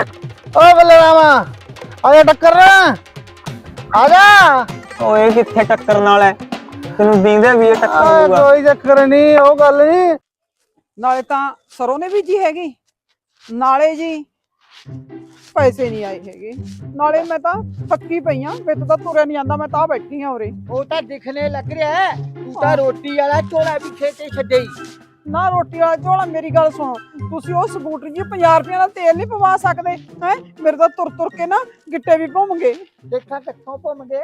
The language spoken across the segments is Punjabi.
ਓ ਬਲਰਾਮਾ ਆਜਾ ਟੱਕਰ। ਆਜਾ ਓਏ ਕਿੱਥੇ ਟੱਕਰਨ ਵਾਲਾ ਹੈ? ਤੈਨੂੰ ਦੀਂਦੇ ਵੀ ਇਹ ਆ, ਟੱਕਰ ਦੂਗਾ ਕੋਈ ਚੱਕਰ ਨਹੀਂ ਉਹ ਗੱਲ ਨਹੀਂ। ਨਾਲੇ ਤਾਂ ਸਰੋਂ ਨੇ ਬੀਜੀ ਹੈਗੀ। ਨਾਲੇ ਜੀ ਪੈਸੇ ਨਹੀਂ ਆਏ ਹੈਗੇ। ਨਾਲੇ ਮੈਂ ਤਾਂ ਥੱਕੀ ਪਈ ਆ ਮੇਰੇ ਤੋਂ ਤਾਂ ਤੁਰਿਆ ਨਹੀਂ ਜਾਂਦਾ ਮੈਂ ਤਾਂ ਬੈਠੀ ਆ ਉਰੇ। ਉਹ ਤਾਂ ਦਿਖਣੇ ਲੱਗ ਰਿਹਾ ਹੈ ਤੂੰ ਤਾਂ ਰੋਟੀ ਵਾਲਾ ਝੋਲਾ ਵੀ ਖੇਤੇ ਛੱਡੇ ਹੀ ਨਾ ਰੋਟੀ ਵਾਲਾ ਝੋਲਾ ਮੇਰੀ ਗੱਲ ਸੁਣੋ। ਤੁਸੀਂ ਉਹ ਸਕੂਟਰ ਜੀ 50 ਰੁਪਏ ਦਾ ਤੇਲ ਨਹੀਂ ਪਵਾ ਸਕਦੇ ਹੈ? ਮੇਰੇ ਤਾਂ ਤੁਰ ਤੁਰ ਕੇ ਨਾ ਗਿੱਟੇ ਵੀ ਭੁੰਮ ਗਏ ਦੇਖਾਂ ਕਿੱਥੋਂ ਭੁੰਮ ਗਏ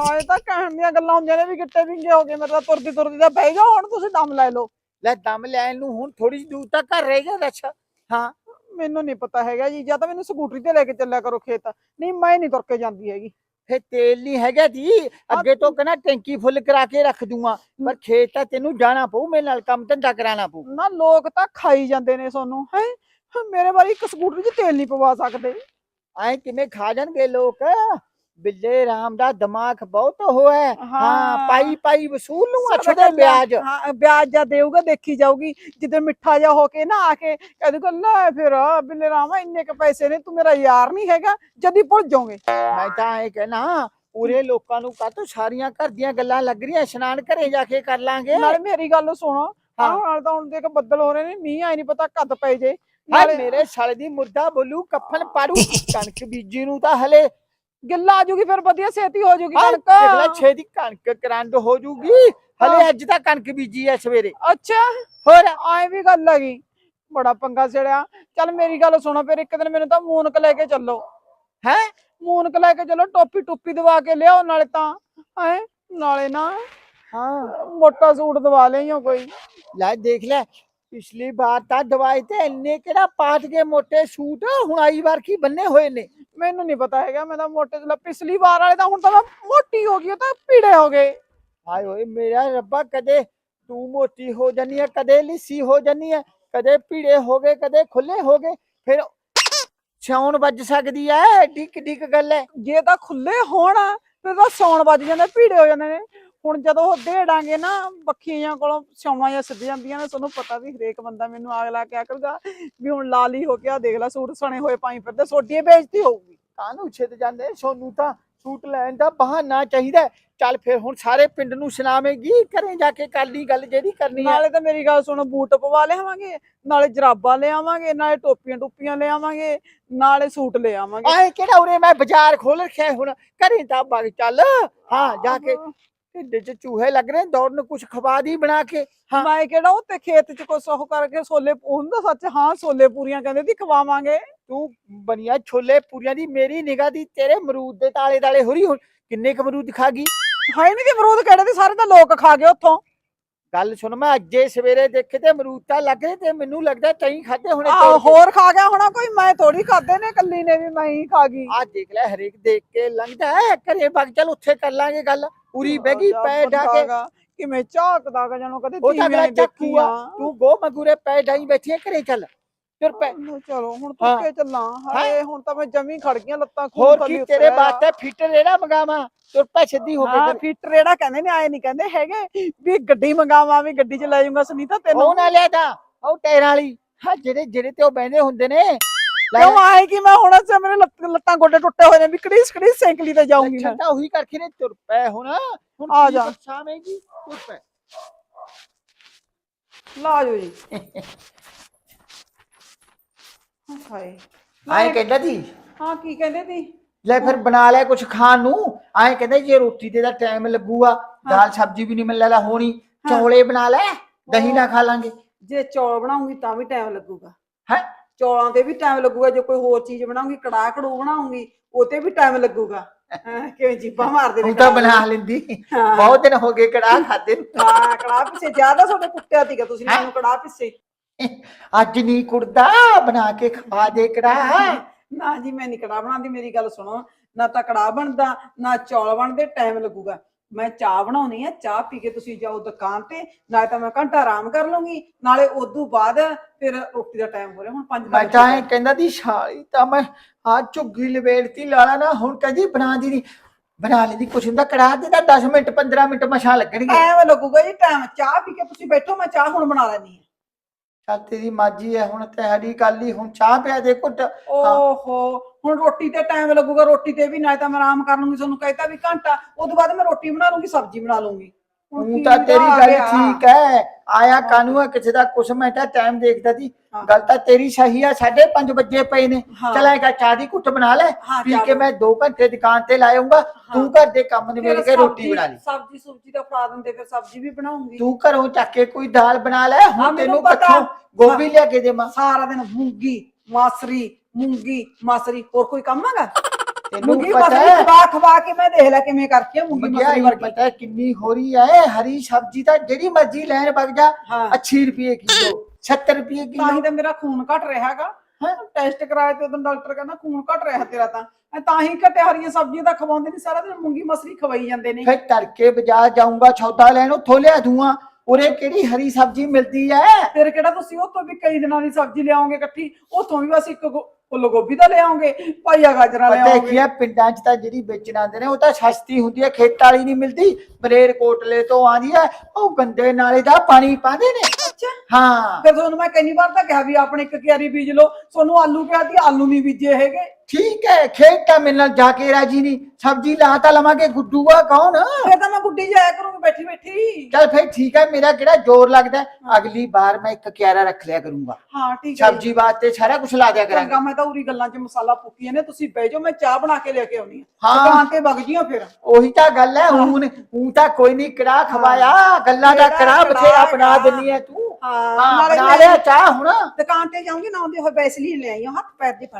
ਹਾਏ ਤਾਂ ਕਹਿਣ ਦੀਆਂ ਗੱਲਾਂ ਹੁੰਦੀਆਂ ਨੇ ਵੀ ਗਿੱਟੇ ਵਿੰਗੇ ਹੋ ਗਏ ਮੇਰੇ ਤਾਂ ਤੁਰਦੀ ਤੁਰਦੀ ਤਾਂ ਬਹਿ ਜਾ ਹੁਣ ਤੁਸੀਂ ਦਮ ਲੈ ਲਓ। ਲੈ ਦਮ ਲੈਣ ਨੂੰ ਹੁਣ ਥੋੜੀ ਜਿਹੀ ਦੂਰ ਤੱਕ ਘਰ ਰਹਿ ਗਿਆ ਦੱਸ। ਹਾਂ। ਮੈਨੂੰ ਨਹੀਂ ਪਤਾ ਹੈਗਾ ਜੀ ਜਾਂ ਤਾਂ ਮੈਨੂੰ ਸਕੂਟਰੀ ਤੇ ਲੈ ਕੇ ਚੱਲਿਆ ਕਰੋ ਖੇਤ। ਨਹੀਂ ਮੈਂ ਨਹੀਂ ਤੁਰ ਕੇ ਜਾਂਦੀ ਹੈਗੀ। ਫੇ ਤੇਲ ਨਹੀਂ ਹੈਗਾ ਜੀ। ਅੱਗੇ ਤੋਂ ਕਹਿੰਦਾ ਟੈਂਕੀ ਫੁੱਲ ਕਰਾ ਕੇ ਰੱਖ ਦੂੰਗਾ। ਪਰ ਖੇਤ ਤਾਂ ਤੈਨੂੰ ਜਾਣਾ ਪਊ ਮੇਰੇ ਨਾਲ ਕੰਮ ਧੰਦਾ ਕਰਾਣਾ ਪਊ। ਨਾ ਲੋਕ ਤਾਂ ਖਾਈ ਜਾਂਦੇ ਨੇ ਸੋਨੂੰ ਹੈ? ਮੇਰੇ ਵਾਰੀ ਇੱਕ ਸਕੂਟਰ 'ਚ ਤੇਲ ਨਹੀਂ ਪਵਾ ਸਕਦੇ। ਐ ਕਿਵੇਂ ਖਾ ਜਾਣਗੇ ਲੋਕ? ਬਿੱਲੇ ਰਾਮ ਦਾ ਦਿਮਾਗ ਬਹੁਤ ਹੋਇਆ ਹਾਂ। ਪਾਈ ਪਾਈ ਵਸੂਲ ਨੂੰ ਕਹਿੰਦਾ- ਵਿਆਜ। ਹਾਂ ਵਿਆਜ ਜਾ ਦੇਊਗਾ ਦੇਖੀ ਜਾਊਗੀ। ਜਿੱਦਣ ਮਿੱਠਾ ਜਾ ਹੋ ਕੇ ਨਾ ਆ ਕੇ ਕਹਦੂਗਾ ਲੈ ਫਿਰ ਬਿੱਲੇ ਰਾਮਾ ਇੰਨੇ ਕ ਪੈਸੇ ਨੇ ਤੂੰ ਮੇਰਾ ਯਾਰ ਨਹੀਂ ਹੈਗਾ ਜਦੀ ਭੁੱਲ ਜਾਓਗੇ ਮੈਂ ਤਾਂ ਐ ਕਹਿਣਾ ਪੂਰੇ ਲੋਕਾਂ ਨੂੰ ਕਾਹਤੋਂ ਸਾਰੀਆਂ ਘਰ ਦੀਆਂ ਗੱਲਾਂ ਲੱਗ ਰਹੀਆਂ ਇਸ਼ਨਾਨ ਘਰੇ ਜਾ ਕੇ ਕਰ ਲਾਂਗੇ। ਨਾਲੇ ਮੇਰੀ ਗੱਲ ਸੁਣੋ ਹਾਂ। ਨਾਲ ਤਾਂ ਹੁਣ ਦੇਖ ਬੱਦਲ ਹੋ ਰਹੇ ਨੇ ਮੀਂਹ ਆਈ ਨਹੀਂ ਪਤਾ ਕਦ ਪੈ ਜੇ। ਹਾਏ ਮੇਰੇ ਸਾਲੇ ਦੀ ਮੁਰਦਾ ਬੋਲੂ ਕਫਨ ਪਾੜੂ ਕਣਕ ਬੀਜੀ ਨੂੰ ਤਾਂ ਹਲੇ ਗਿੱਲਾ ਆ ਜੂਗੀ ਫਿਰ ਵਧੀਆ ਛੇਤੀ ਹੋ ਜੂਗੀ ਹਾਂ, ਦੇਖ ਲੈ ਕਣਕ ਛੇ ਦੀ ਕਣਕ ਕਰੰਡ ਹੋ ਜੂਗੀ। ਹਲੇ। ਅੱਜ ਤਾਂ ਕਣਕ ਬੀਜੀ ਐ ਸਵੇਰੇ। ਅੱਛਾ। ਹੋਰ? ਆਏ ਵੀ ਗੱਲ ਹੈਗੀ। ਬੜਾ ਪੰਗਾ ਛੜਿਆ ਚੱਲ ਮੇਰੀ ਗੱਲ ਸੁਣੋ ਫਿਰ ਇੱਕ ਦਿਨ ਮੈਨੂੰ ਤਾਂ ਮੂਨਕ ਲੈ ਕੇ ਚੱਲੋ। ਹੈ? ਮੂਨਕ ਲੈ ਕੇ ਚੱਲੋ ਟੋਪੀ ਟੁੱਪੀ ਦਵਾ ਕੇ ਲਿਆਓ ਨਾਲੇ ਤਾਂ ਹੈ? ਨਾਲੇ ਨਾ ਹਾਂ। ਮੋਟਾ ਸੂਟ ਦਵਾ ਲਿਆਈਓ ਕੋਈ। ਲੈ ਦੇਖ ਲੈ ਪਿਛਲੀ ਵਾਰ ਤਾਂ ਦਵਾਈ ਤੇ ਇੰਨੇ ਕਿਹੜਾ ਪਾਟ ਕੇ ਮੋٹے ਸੂਟ, ਹੁਣ ਆਈ ਵਾਰ ਕੀ ਬੰਨੇ ਹੋਏ ਨੇ? ਮੈਨੂੰ ਨਹੀਂ ਪਤਾ ਹੈਗਾ, ਮੈਂ ਤਾਂ ਮੋਟੇ ਚਲਾ ਪਿਛਲੀ ਵਾਰ ਵਾਲੇ ਤਾਂ ਹੁਣ ਤਾਂ ਮੈਂ ਮੋਟੀ ਹੋ ਗਈ, ਉਹ ਤਾਂ ਪੀੜੇ ਹੋ ਗਏ। ਹਾਏ ਓਏ, ਮੇਰਾ ਰੱਬਾ, ਕਦੇ ਤੂੰ ਮੋਟੀ ਹੋ ਜਾਨੀ ਹੈ ਕਦੇ ਲਿੱਸੀ ਹੋ ਜਾਨੀ ਹੈ ਕਦੇ ਪੀੜੇ ਹੋ ਗਏ, ਕਦੇ ਖੁੱਲੇ ਹੋ ਗਏ, ਫਿਰ ਛਾਉਣ ਵੱਜ ਸਕਦੀ ਐ ਡਿੱਕ ਡਿੱਕ ਗੱਲ ਹੈ ਜੇ ਤਾਂ ਖੁੱਲੇ ਹੋਣ, ਫਿਰ ਤਾਂ ਸੌਣ ਵੱਜ ਜਾਂਦੇ ਪੀੜੇ ਹੋ ਜਾਂਦੇ ਨੇ। ਹੁਣ ਜਦੋਂ ਉਹ ਦੇੜਾਂਗੇ ਨਾ ਬੱਖੀਆਂ ਕੋਲੋਂ ਸਿਉਣਾ ਜਾਂ ਸਿੱਧ ਜਾਂਦੀਆਂ ਨੇ ਤੁਹਾਨੂੰ ਪਤਾ ਵੀ ਹਰੇਕ ਬੰਦਾ ਮੈਨੂੰ ਅਗਲਾ ਕਿਆ ਕਰੂਗਾ ਵੀ ਹੁਣ ਲਾਲੀ ਹੋ ਕੇ ਆ ਦੇਖ ਲੈ ਸੂਟ ਸਣੇ ਹੋਏ ਪਾਈ ਫਿਰਦੇ ਸੋਡੀ ਬੇਇੱਜ਼ਤੀ ਹੋਊਗੀ। ਕਾਹਨੂੰ ਛਿੱਦ ਜਾਂਦੇ? ਸੋਨੂੰ ਤਾਂ ਸੂਟ ਲੈਣ ਦਾ ਬਹਾਨਾ ਚਾਹੀਦਾ। ਚੱਲ ਫਿਰ ਹੁਣ ਸਾਰੇ ਪਿੰਡ ਨੂੰ ਸੁਣਾਵੇਂਗੀ ਘਰੇ ਜਾ ਕੇ ਕਰ ਲਈ ਗੱਲ ਜਿਹੜੀ ਕਰਨੀ ਹੈ। ਨਾਲੇ ਤਾਂ ਮੇਰੀ ਗੱਲ ਸੁਣੋ ਬੂਟ ਪਵਾ ਲਿਆਵਾਂਗੇ ਨਾਲੇ ਜਰਾਬਾਂ ਲਿਆਵਾਂਗੇ ਨਾਲੇ ਟੋਪੀਆਂ ਟੁੱਪੀਆਂ ਲਿਆਵਾਂਗੇ ਨਾਲੇ ਸੂਟ ਲਿਆਵਾਂਗੇ ਆਏ ਕਿਹੜਾ ਉਰੇ ਮੈਂ ਬਾਜ਼ਾਰ ਖੋਲ ਰੱਖਿਆ ਹੁਣ ਘਰੇ ਤਾਂ ਬਗ ਚੱਲ। ਹਾਂ ਜਾ ਕੇ ਢਿੱਡ 'ਚ ਚੂਹੇ ਲੱਗ ਰਹੇ ਦੌੜਨ ਕੁਛ ਖਵਾ ਦੀ ਬਣਾ ਕੇ। ਮੈਂ ਕਿਹੜਾ ਉੱਤੇ ਖੇਤ ਚ ਕੁਛ ਉਹ ਕਰਕੇ ਛੋਲੇ ਹੁੰਦਾ ਸੱਚ ਹਾਂ ਛੋਲੇ ਪੂਰੀਆਂ ਕਹਿੰਦੇ ਸੀ ਖਵਾਵਾਂਗੇ। ਤੂੰ ਬਨੀਆ ਛੋਲੇ ਪੂਰੀਆਂ ਦੀ ਮੇਰੀ ਨਿਗਾਹ ਦੀ ਤੇਰੇ ਮਰੂਦ ਦੇ ਤਾਲੇ ਤਾਲੇ ਹੋਰੀ ਹੁਣ ਕਿੰਨੇ ਕ ਮਰੂਦ ਖਾ ਗਈ? ਹੈ ਨਹੀਂ ਕਿ ਅਮਰੂਦ ਕਿਹੜੇ ਤੇ ਸਾਰੇ ਤਾਂ ਲੋਕ ਖਾ ਗਏ ਉੱਥੋਂ। ਗੱਲ ਸੁਣ ਮੈਂ ਅੱਜੇ ਸਵੇਰੇ ਦੇਖੇ ਤੇ ਮਰੂਦ ਤਾਂ ਲੱਗ ਰਹੇ ਤੇ ਮੈਨੂੰ ਲੱਗਦਾ ਤਈ ਖਾਦੇ ਹੁਣੇ ਆਹ ਹੋਰ ਖਾ ਗਿਆ ਹੋਣਾ ਕੋਈ? ਮੈਂ ਥੋੜੀ ਖਾਦੇ ਨੇ ਕੱਲੀ ਨੇ ਵੀ ਮੈਂ ਹੀ ਖਾ ਗਈ। ਆ ਦੇਖ ਲੈ ਹਰੇਕ ਦੇਖ ਕੇ ਲੰਘਦਾ ਹੈ ਘਰੇ ਬਗ ਚੱਲ ਉੱਥੇ ਕਰ ਲਾਂਗੇ ਗੱਲ। ਪੂਰੀ ਬਹਿ ਗਈ ਪੈ ਢਾ ਕੇ। ਕਿਵੇਂ ਝਾਕਦਾ ਗਾ ਜਾਨੋ ਕਦੇ ਉਹ ਤਾਂ ਚੱਕੂਆ ਦੇਖੀਆਂ। ਤੂੰ ਗੋ ਮਗੂਰੇ ਪੈ ਢਾਈ ਬੈਠੀ ਹੈ ਘਰੇ ਚੱਲ। ਤੁਰ ਪੈ ਚਲੋ ਹੁਣ ਹਾਂ। ਤੁੱਕੇ ਚੱਲਾਂ? ਹਾਏ ਹੁਣ ਤਾਂ ਮੈਂ ਜਮੀ ਖੜ ਗਈਆਂ ਲੱਤਾਂ ਖੂਨ ਹੋਰ ਕੀ ਤੇਰੇ। ਵਾਸਤੇ ਫਿੱਟ ਰੇੜਾ ਮੰਗਾਵਾ ਤੁਰ ਪੈ ਸਿੱਧੀ ਹੋ ਹਾਂ ਕੇ ਫਿੱਟ ਰੇੜਾ ਕਹਿੰਦੇ ਨੇ ਆਏ ਨਹੀਂ ਕਹਿੰਦੇ ਹੈਗੇ ਵੀ ਗੱਡੀ ਮੰਗਾਵਾਂ ਵੀ ਗੱਡੀ ਚ ਲੈ ਜਾਊਂਗਾ ਸੁਨੀਤਾ ਤੈਨੂੰ। ਉਹ ਨਾ ਲਿਆ ਤਾਂ ਉਹ ਟਾਇਰਾਂ ਵਾਲੀ। ਹਾਂ। ਜਿਹੜੇ ਜਿਹੜੇ ਤੇ ਉਹ ਬਹਿੰਦੇ ਹੁੰਦੇ ਨੇ ਕਿਉਂ ਆਏ ਕਿ ਮੈਂ ਹੁਣ ਸੇ ਮੇਰੇ ਲੱਤ- ਲੱਤਾਂ ਗੋਡੇ ਟੁੱਟੇ ਹੋਏ ਨੇ ਵੀ ਕੜੀਸ ਕੜੀਸ ਸਾਈਕਲੀ ਤੇ ਜਾਊਂਗੀ ਮੈਂ? ਛੱਟਾ ਉਹੀ ਕਰਕੇ ਨੇ ਤੁਰ ਪੈ ਹੁਣ। ਹੁਣ ਆ ਕੀ ਜਾ। ਬਰਸਾਵੇਂਗੀ ਤੁਰ ਪੈ ਲਾ ਜੋ ਜੀ। ਹਾਏ। ਆਏ ਕਹਿੰਦਾ ਸੀ? ਹਾਂ ਕੀ ਕਹਿੰਦੇ ਤੀ ਲੈ ਫਿਰ ਬਣਾ ਲੈ ਕੁਝ ਖਾਣ ਨੂੰ। ਆਏ ਕਹਿੰਦੇ ਜੇ ਰੋਟੀ ਤੇ ਦਾ ਟਾਈਮ ਲੱਗੂਗਾ ਦਾਲ ਸਬਜ਼ੀ ਵੀ ਨਹੀਂ ਮਿਲਣ ਵਾਲਾ ਹੋਣੀ। ਚੌਲੇ ਬਣਾ ਲੈ ਦਹੀਂ ਨਾ ਖਾ ਲਾਂਗੇ। ਜੇ ਚੌਲ ਬਣਾਉਂਗੀ ਤਾਂ ਵੀ ਟਾਈਮ ਲੱਗੂਗਾ। ਹੈ? ਚੌਲਾਂ ਤੇ ਵੀ ਟਾਈਮ ਲੱਗੂਗਾ ਜੇ ਕੋਈ ਹੋਰ ਚੀਜ਼ ਬਣਾਉਂਗੀ ਕੜਾਹ ਕੜੂ ਬਣਾਉਂਗੀ ਉਹ ਤੇ ਵੀ ਟਾਈਮ ਲੱਗੂਗਾ। ਹੈਂ, ਕਿਵੇਂ ਜੀਬਾਂ ਮਾਰਦੇ ਨੇ ਤੂੰ ਬਣਾ। ਲੈਂਦੀ। ਹਾਂ। ਬਹੁਤ ਦਿਨ ਹੋ ਗਏ ਕੜਾਹ ਖਾਦੇ ਹਾਂ ਕੜਾਹ ਪਿੱਛੇ ਜ਼ਿਆਦਾ ਤੁਹਾਡੇ ਕੁੱਟਿਆ ਸੀਗਾ ਤੁਸੀਂ? ਮੈਨੂੰ ਕੜਾਹ ਪਿੱਛੇ ਅੱਜ ਨਹੀਂ ਕੁੜਦਾ ਬਣਾ ਕੇ ਖਵਾ ਦੇ ਕੜਾਹ। ਨਾ ਜੀ ਮੈਂ ਨੀ ਕੜਾਹ ਬਣਾਉਂਦੀ ਮੇਰੀ ਗੱਲ ਸੁਣੋ। ਨਾ ਤਾਂ ਕੜਾਹ ਬਣਦਾ ਨਾ ਚੌਲ ਬਣਦੇ ਟਾਈਮ ਲੱਗੂਗਾ। ਮੈਂ ਚਾਹ ਬਣਾਉਣੀ ਆ ਚਾਹ ਪੀ ਕੇ ਤੁਸੀਂ ਜਾਓ ਦੁਕਾਨ ਤੇ ਨਾਲੇ ਤਾਂ ਮੈਂ ਘੰਟਾ ਆਰਾਮ ਕਰ ਲੂੰਗੀ ਨਾਲੇ ਉਦੋਂ ਬਾਅਦ ਫਿਰ ਰੋਟੀ ਦਾ ਟਾਈਮ ਹੋ ਰਿਹਾ ਹੁਣ 5 ਮੈਂ ਤਾਂ ਇਹ ਕਹਿੰਦਾ ਦੀ ਸ਼ਾਲੀ ਤਾਂ ਮੈਂ ਆ ਝੁੱਗੀ ਲਵੇੜਤੀ ਲਾਲਾ ਨਾ ਹੁਣ ਕਦੀ ਬਣਾ ਦੀ ਬਣਾ ਲੈਂਦੀ ਕੁਛ ਹੁੰਦਾ ਕੜਾਹ ਦੇ ਤਾਂ 10 ਮਿੰਟ 15 ਮਿੰਟ ਮਸ਼ਾ ਲੱਗਣਗੇ। ਐਵੇਂ ਲੱਗੂਗਾ ਜੀ ਟਾਈਮ ਚਾਹ ਪੀ ਕੇ ਤੁਸੀਂ ਬੈਠੋ ਮੈਂ ਚਾਹ ਹੁਣ ਬਣਾ ਲੈਣੀ ਆ ਚੱਲ ਤੇਰੀ ਮਾਜੀ ਹੈ ਹੁਣ ਤੇਰੀ ਗੱਲ ਹੀ ਹੁਣ ਚਾਹ ਪਿਆ ਦੇ ਘੁੱਟ। ਓਹੋ, ਹੁਣ ਰੋਟੀ ਤੇ ਟਾਈਮ ਲੱਗੂਗਾ, ਰੋਟੀ ਤੇ ਵੀ ਨਾ ਤਾਂ ਮੈਂ ਆਰਾਮ ਕਰ ਲੂੰਗੀ, ਤੁਹਾਨੂੰ ਕਹਿਤਾ ਵੀ ਘੰਟਾ ਉਦੋਂ ਬਾਅਦ ਮੈਂ ਰੋਟੀ ਬਣਾ ਲੂੰਗੀ, ਸਬਜ਼ੀ ਬਣਾ ਲੂੰਗੀ। ਹੁਣ ਤਾਂ ਤੇਰੀ ਗੱਲ? ਠੀਕ ਹੈ ਆਇਆ ਕਾਨੂੰ ਹੈ ਕਿਸੇ ਦਾ ਕੁਛ ਮੈਂ ਤਾਂ ਟਾਈਮ ਦੇਖਦਾ ਸੀ। ਗੱਲ ਤਾਂ ਤੇਰੀ ਸਹੀ ਆ 5:30 ਵਜੇ ਪਏ ਨੇ। ਚਲਾਏਗਾ ਚਾਹ ਦੀ ਘੁੱਟ ਬਣਾ ਲੈ। ਪੀ ਕੇ ਮੈਂ 2 ਘੰਟੇ ਦੁਕਾਨ ਤੇ ਲਾਇਆਉਂਗਾ ਤੂੰ ਘਰ ਦੇ ਕੰਮ ਨਿਬੇੜ ਕੇ ਰੋਟੀ ਬਣਾ ਲਈ। ਸਬਜ਼ੀ ਸੁਬਜ਼ੀ ਦਾ ਫੜਾ ਦਿੰਦੇ ਫਿਰ ਸਬਜ਼ੀ ਵੀ ਬਣਾਉਂਗੀ। ਤੂੰ ਘਰੋਂ ਚੱਕ ਕੇ ਕੋਈ ਦਾਲ ਬਣਾ ਲੈ। ਹੁਣ ਤੈਨੂੰ ਪਤਾ। ਗੋਭੀ ਲਿਆ ਕੇ ਦੇਵਾਂ। ਸਾਰਾ ਦਿਨ ਮੂੰਗੀ ਮਾਸਰੀ ਮੂੰਗੀ ਮਾਸਰੀ। ਹੋਰ ਕੋਈ ਕੰਮ ਹੈਗਾ? ਤੈਨੂੰ ਮੂੰਗੀ ਪਤਾ ਮਾਸਰੀ ਹੈ। ਖਵਾ ਖਵਾ ਕੇ ਮੈਂ ਦੇਖ ਲੈ ਕਿਵੇਂ ਕਰਦੀ ਆ ਮੂੰਗੀ ਮਾਸਰੀ ਮਹਿੰਗਾਈ ਵਰਗੀ। ਪਤਾ ਹੈ ਕਿੰਨੀ ਹੋ ਰਹੀ ਹੈ ਹਰੀ ਸਬਜ਼ੀ ਤਾਂ ਜਿਹੜੀ ਮਰਜ਼ੀ ਲੈਣ ਵਗ ਜਾ ਹਾਂ। 80 ਰੁਪਏ ਕਿਲੋ 70 ਰੁਪਏ ਤਾਂ ਹੀ ਕਿਲੋ ਤਾਂ ਮੇਰਾ ਖੂਨ ਘਟ ਰਿਹਾ ਹੈਗਾ। ਹੈਂ? ਟੈਸਟ ਕਰਾਇਆ ਤੇ ਉਦੋਂ ਡਾਕਟਰ ਕਹਿੰਦਾ ਖੂਨ ਘਟ ਰਿਹਾ ਤੇਰਾ ਤਾਂ। ਮੈਂ ਤਾਂ ਹੀ ਘਟੇ ਹਰੀਆਂ ਸਬਜ਼ੀਆਂ ਤਾਂ ਖਵਾਉਂਦੇ ਨਹੀਂ ਸਾਰਾ ਦਿਨ ਮੂੰਗੀ ਮਸਰੀ ਖਵਾਈ ਜਾਂਦੇ ਨੇ। ਫਿਰ ਤੜਕੇ ਬਾਜ਼ਾਰ ਜਾਊਂਗਾ ਸੌਦਾ ਲੈਣ ਉੱਥੋਂ ਲਿਆ ਦੂੰਗਾ। ਉਰੇ ਕਿਹੜੀ ਹਰੀ ਸਬਜ਼ੀ ਮਿਲਦੀ ਹੈ ਫਿਰ ਕਿਹੜਾ ਤੁਸੀਂ ਤੋਂ ਵੀ ਕਈ ਦਿਨਾਂ ਦੀ ਸਬਜ਼ੀ ਲਿਆਓਗੇ ਇਕੱਠੀ? ਉਥੋਂ ਵੀ ਬਸ ਇੱਕ ਗੋ- ਫੁੱਲ ਗੋਭੀ ਦਾ ਲਿਆਓਗੇ ਪਾਈਆ ਗਾਜਰਾਂ ਪਤਾ ਕੀ ਲਿਆਓਗੇ। ਹੈ ਪਿੰਡਾਂ 'ਚ ਤਾਂ ਜਿਹੜੀ ਵੇਚਣ ਆਉਂਦੇ ਨੇ ਉਹ ਤਾਂ ਸਸਤੀ ਹੁੰਦੀ ਹੈ ਖੇਤ ਵਾਲੀ ਨਹੀਂ ਮਿਲਦੀ। ਬਰੇਰ ਕੋਟਲੇ ਤੋਂ ਆਉਂਦੀ ਹੈ ਉਹ ਗੰਦੇ ਨਾਲੇ ਦਾ ਪਾਣੀ ਪਾਉਂਦੇ ਨੇ। ਅੱਛਾ। ਹਾਂ। ਫਿਰ ਤੁਹਾਨੂੰ ਮੈਂ ਕਈ ਵਾਰ ਤਾਂ ਕਿਹਾ ਵੀ ਆਪਣੇ ਇੱਕ ਕਿਆਰੀ ਬੀਜ ਲਓ ਤੁਹਾਨੂੰ ਆਲੂ ਕਿਹਾ ਸੀ ਆਲੂ ਨਹੀਂ ਬੀਜੇ ਹੈਗੇ। ਠੀਕ ਹੈ ਖੇਤ ਤਾਂ ਮਿਲਣ ਜਾ ਕੇ ਰਾਜੀ ਨਹੀਂ। ਸਬਜ਼ੀ ਲਾ ਤਾਂ ਲਵਾਂਗੇ ਗੁੱਡੂਆ ਕੌਣ? ਫਿਰ ਤਾਂ ਮੈਂ ਗੁੱਡੀ ਜਾਇਆ ਕਰੂੰਗੀ ਬੈਠੀ ਬੈਠੀ। ਚਲ ਫਿਰ ਠੀਕ ਹੈ ਮੇਰਾ ਕਿਹੜਾ ਜ਼ੋਰ ਲੱਗਦਾ ਹੈ? ਅਗਲੀ ਵਾਰ ਮੈਂ ਇੱਕ ਕਿਆਰਾ ਰੱਖ ਲਿਆ ਕਰੂੰਗਾ। ਹਾਂ ਠੀਕ ਹੈ। ਸਬਜ਼ੀ ਵਾਸਤੇ ਸਾਰਾ ਕੁਝ ਲਾ ਦਿਆ ਕਰਾਂਗੇ। ਚੰਗਾ ਮੈਂ ਤਾਂ ਉਰੀ ਗੱਲਾਂ 'ਚ ਮਸਾਲਾ ਫੂਕੀ ਨੇ ਤੁਸੀਂ ਬਹਿ ਜਾਓ ਮੈਂ ਚਾਹ ਬਣਾ ਕੇ ਲੈ ਕੇ ਆਉਣੀ ਆ। ਹਾਂ। ਦੁਕਾਨ ਤੇ ਵਗ ਜੀਓ ਫਿਰ। ਉਹੀ ਤਾਂ ਗੱਲ ਹੈ ਹੁਣ ਹੁਣ ਤਾਂ ਕੋਈ ਨਹੀਂ ਕੜਾ ਖਵਾਇਆ ਗੱਲਾਂ ਦਾ ਕੜਾ ਕੜਾਹ ਬਥੇਰਾ ਬਣਾ ਹੈਗਾ। ਦਿੰਨੀ ਹੈ ਤੂੰ। ਹਾਂ ਹਾਂ ਨਾਲੇ ਬਣਾ ਮੈਂ ਲਿਆ ਚਾਹ ਹੁਣ। ਦੁਕਾਨ ਤੇ ਜਾਊਂਗੀ ਨਾ ਆਉਂਦੇ ਹੋਏ ਬੈਸਲੀਨ ਲੈ ਆਈਓ ਹੱਥ ਪੈਰ ਦੇ ਫੜ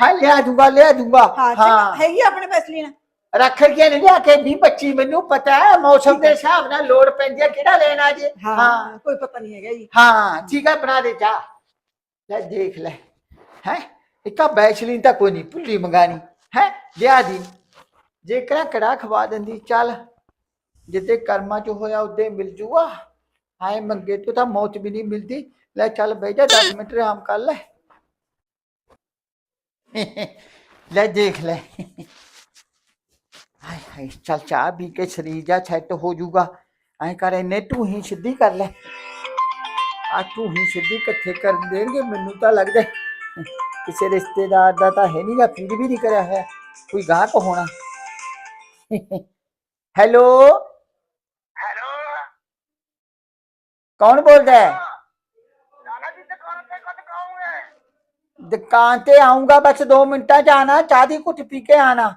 ਹਾਂ ਲਿਆ ਦੂੰਗਾ ਲਿਆ ਦੂੰਗਾ ਹਾਂ ਹੈਗੀ ਆਪਣੇ ਬੈਸਲੀਨ ਰੱਖ ਕੇ ਨਹੀਂ ਲਿਆ ਕੇ 20 25 ਮੈਨੂੰ ਪਤਾ ਹੈ ਮੌਸਮ ਦੇ ਹਿਸਾਬ ਨਾਲ ਲੋੜ ਪੈਂਦੀ ਹੈ ਕਿਹੜਾ ਲੈਣਾ ਜੇ। ਹਾਂ ਕੋਈ ਪਤਾ ਨਹੀਂ ਹੈਗਾ ਜੀ। ਹਾਂ ਠੀਕ ਹੈ ਬਣਾ ਦੇ ਚਾਹ ਲੈ ਦੇਖ ਲੈ। ਹੈ? ਇੱਕਾ ਬੈਚਲਿਨ ਤਾਂ ਕੋਈ ਨਹੀਂ ਭੁੱਲੀ ਮੰਗਾਣੀ। ਹੈ? ਲਿਆ ਦੀ। ਜੇ ਕਰਾ ਕੜਾ ਖਵਾ ਦਿੰਦੀ ਚੱਲ। ਜਿੱਤੇ ਕਰਮਾਂ ਚ ਹੋਇਆ ਉਦੇ ਮਿਲ ਜੂਗਾ ਹਾਏ ਮੰਗੇ ਤੋਂ ਤਾਂ ਮੌਤ ਵੀ ਨਹੀਂ ਮਿਲਦੀ। ਲੈ ਚੱਲ ਬਹਿ ਜਾ 10 ਮਿੰਟ ਆਰਾਮ ਕਰ ਲੈ। ਲੈ ਦੇਖ ਲੈ ਹਾਏ ਹਾਏ ਚੱਲ ਚਾਹ ਪੀ ਕੇ ਸਰੀਰ ਜਾ ਸੈੱਟ ਹੋ ਜਾਊਗਾ ਐ ਕਰ ਇਹਨੇ ਤੂੰ ਹੀ ਸਿੱਧੀ ਕਰ ਲੈ ਆ ਤੂੰ ਹੀ ਸਿੱਧੀ ਇਕੱਠੇ ਕਰ ਦੇਣਗੇ ਮੈਨੂੰ ਤਾਂ ਲੱਗਦਾ ਹੈ, ਕਿਸੇ ਰਿਸ਼ਤੇਦਾਰ ਦਾ ਤਾਂ ਹੈ ਨਹੀਂਗਾ ਫਿਰ ਵੀ ਨਹੀਂ ਕਰਿਆ ਹੋਇਆ ਕੋਈ ਗਾਹਕ ਹੋਣਾ ਹੈਲੋ ਹੈਲੋ ਕੌਣ ਬੋਲਦਾ ਹੈ ਨਾਨਾ ਜੀ ਦੁਕਾਨ ਤੇ ਕਦ ਕਾਉਂਗੇ ਦੁਕਾਨ ਤੇ ਆਉਂਗਾ ਬਸ 2 ਮਿੰਟਾਂ ਚ ਆਣਾ ਚਾਹ ਦੀ ਘੁੱਟ ਪੀ ਕੇ ਆਣਾ।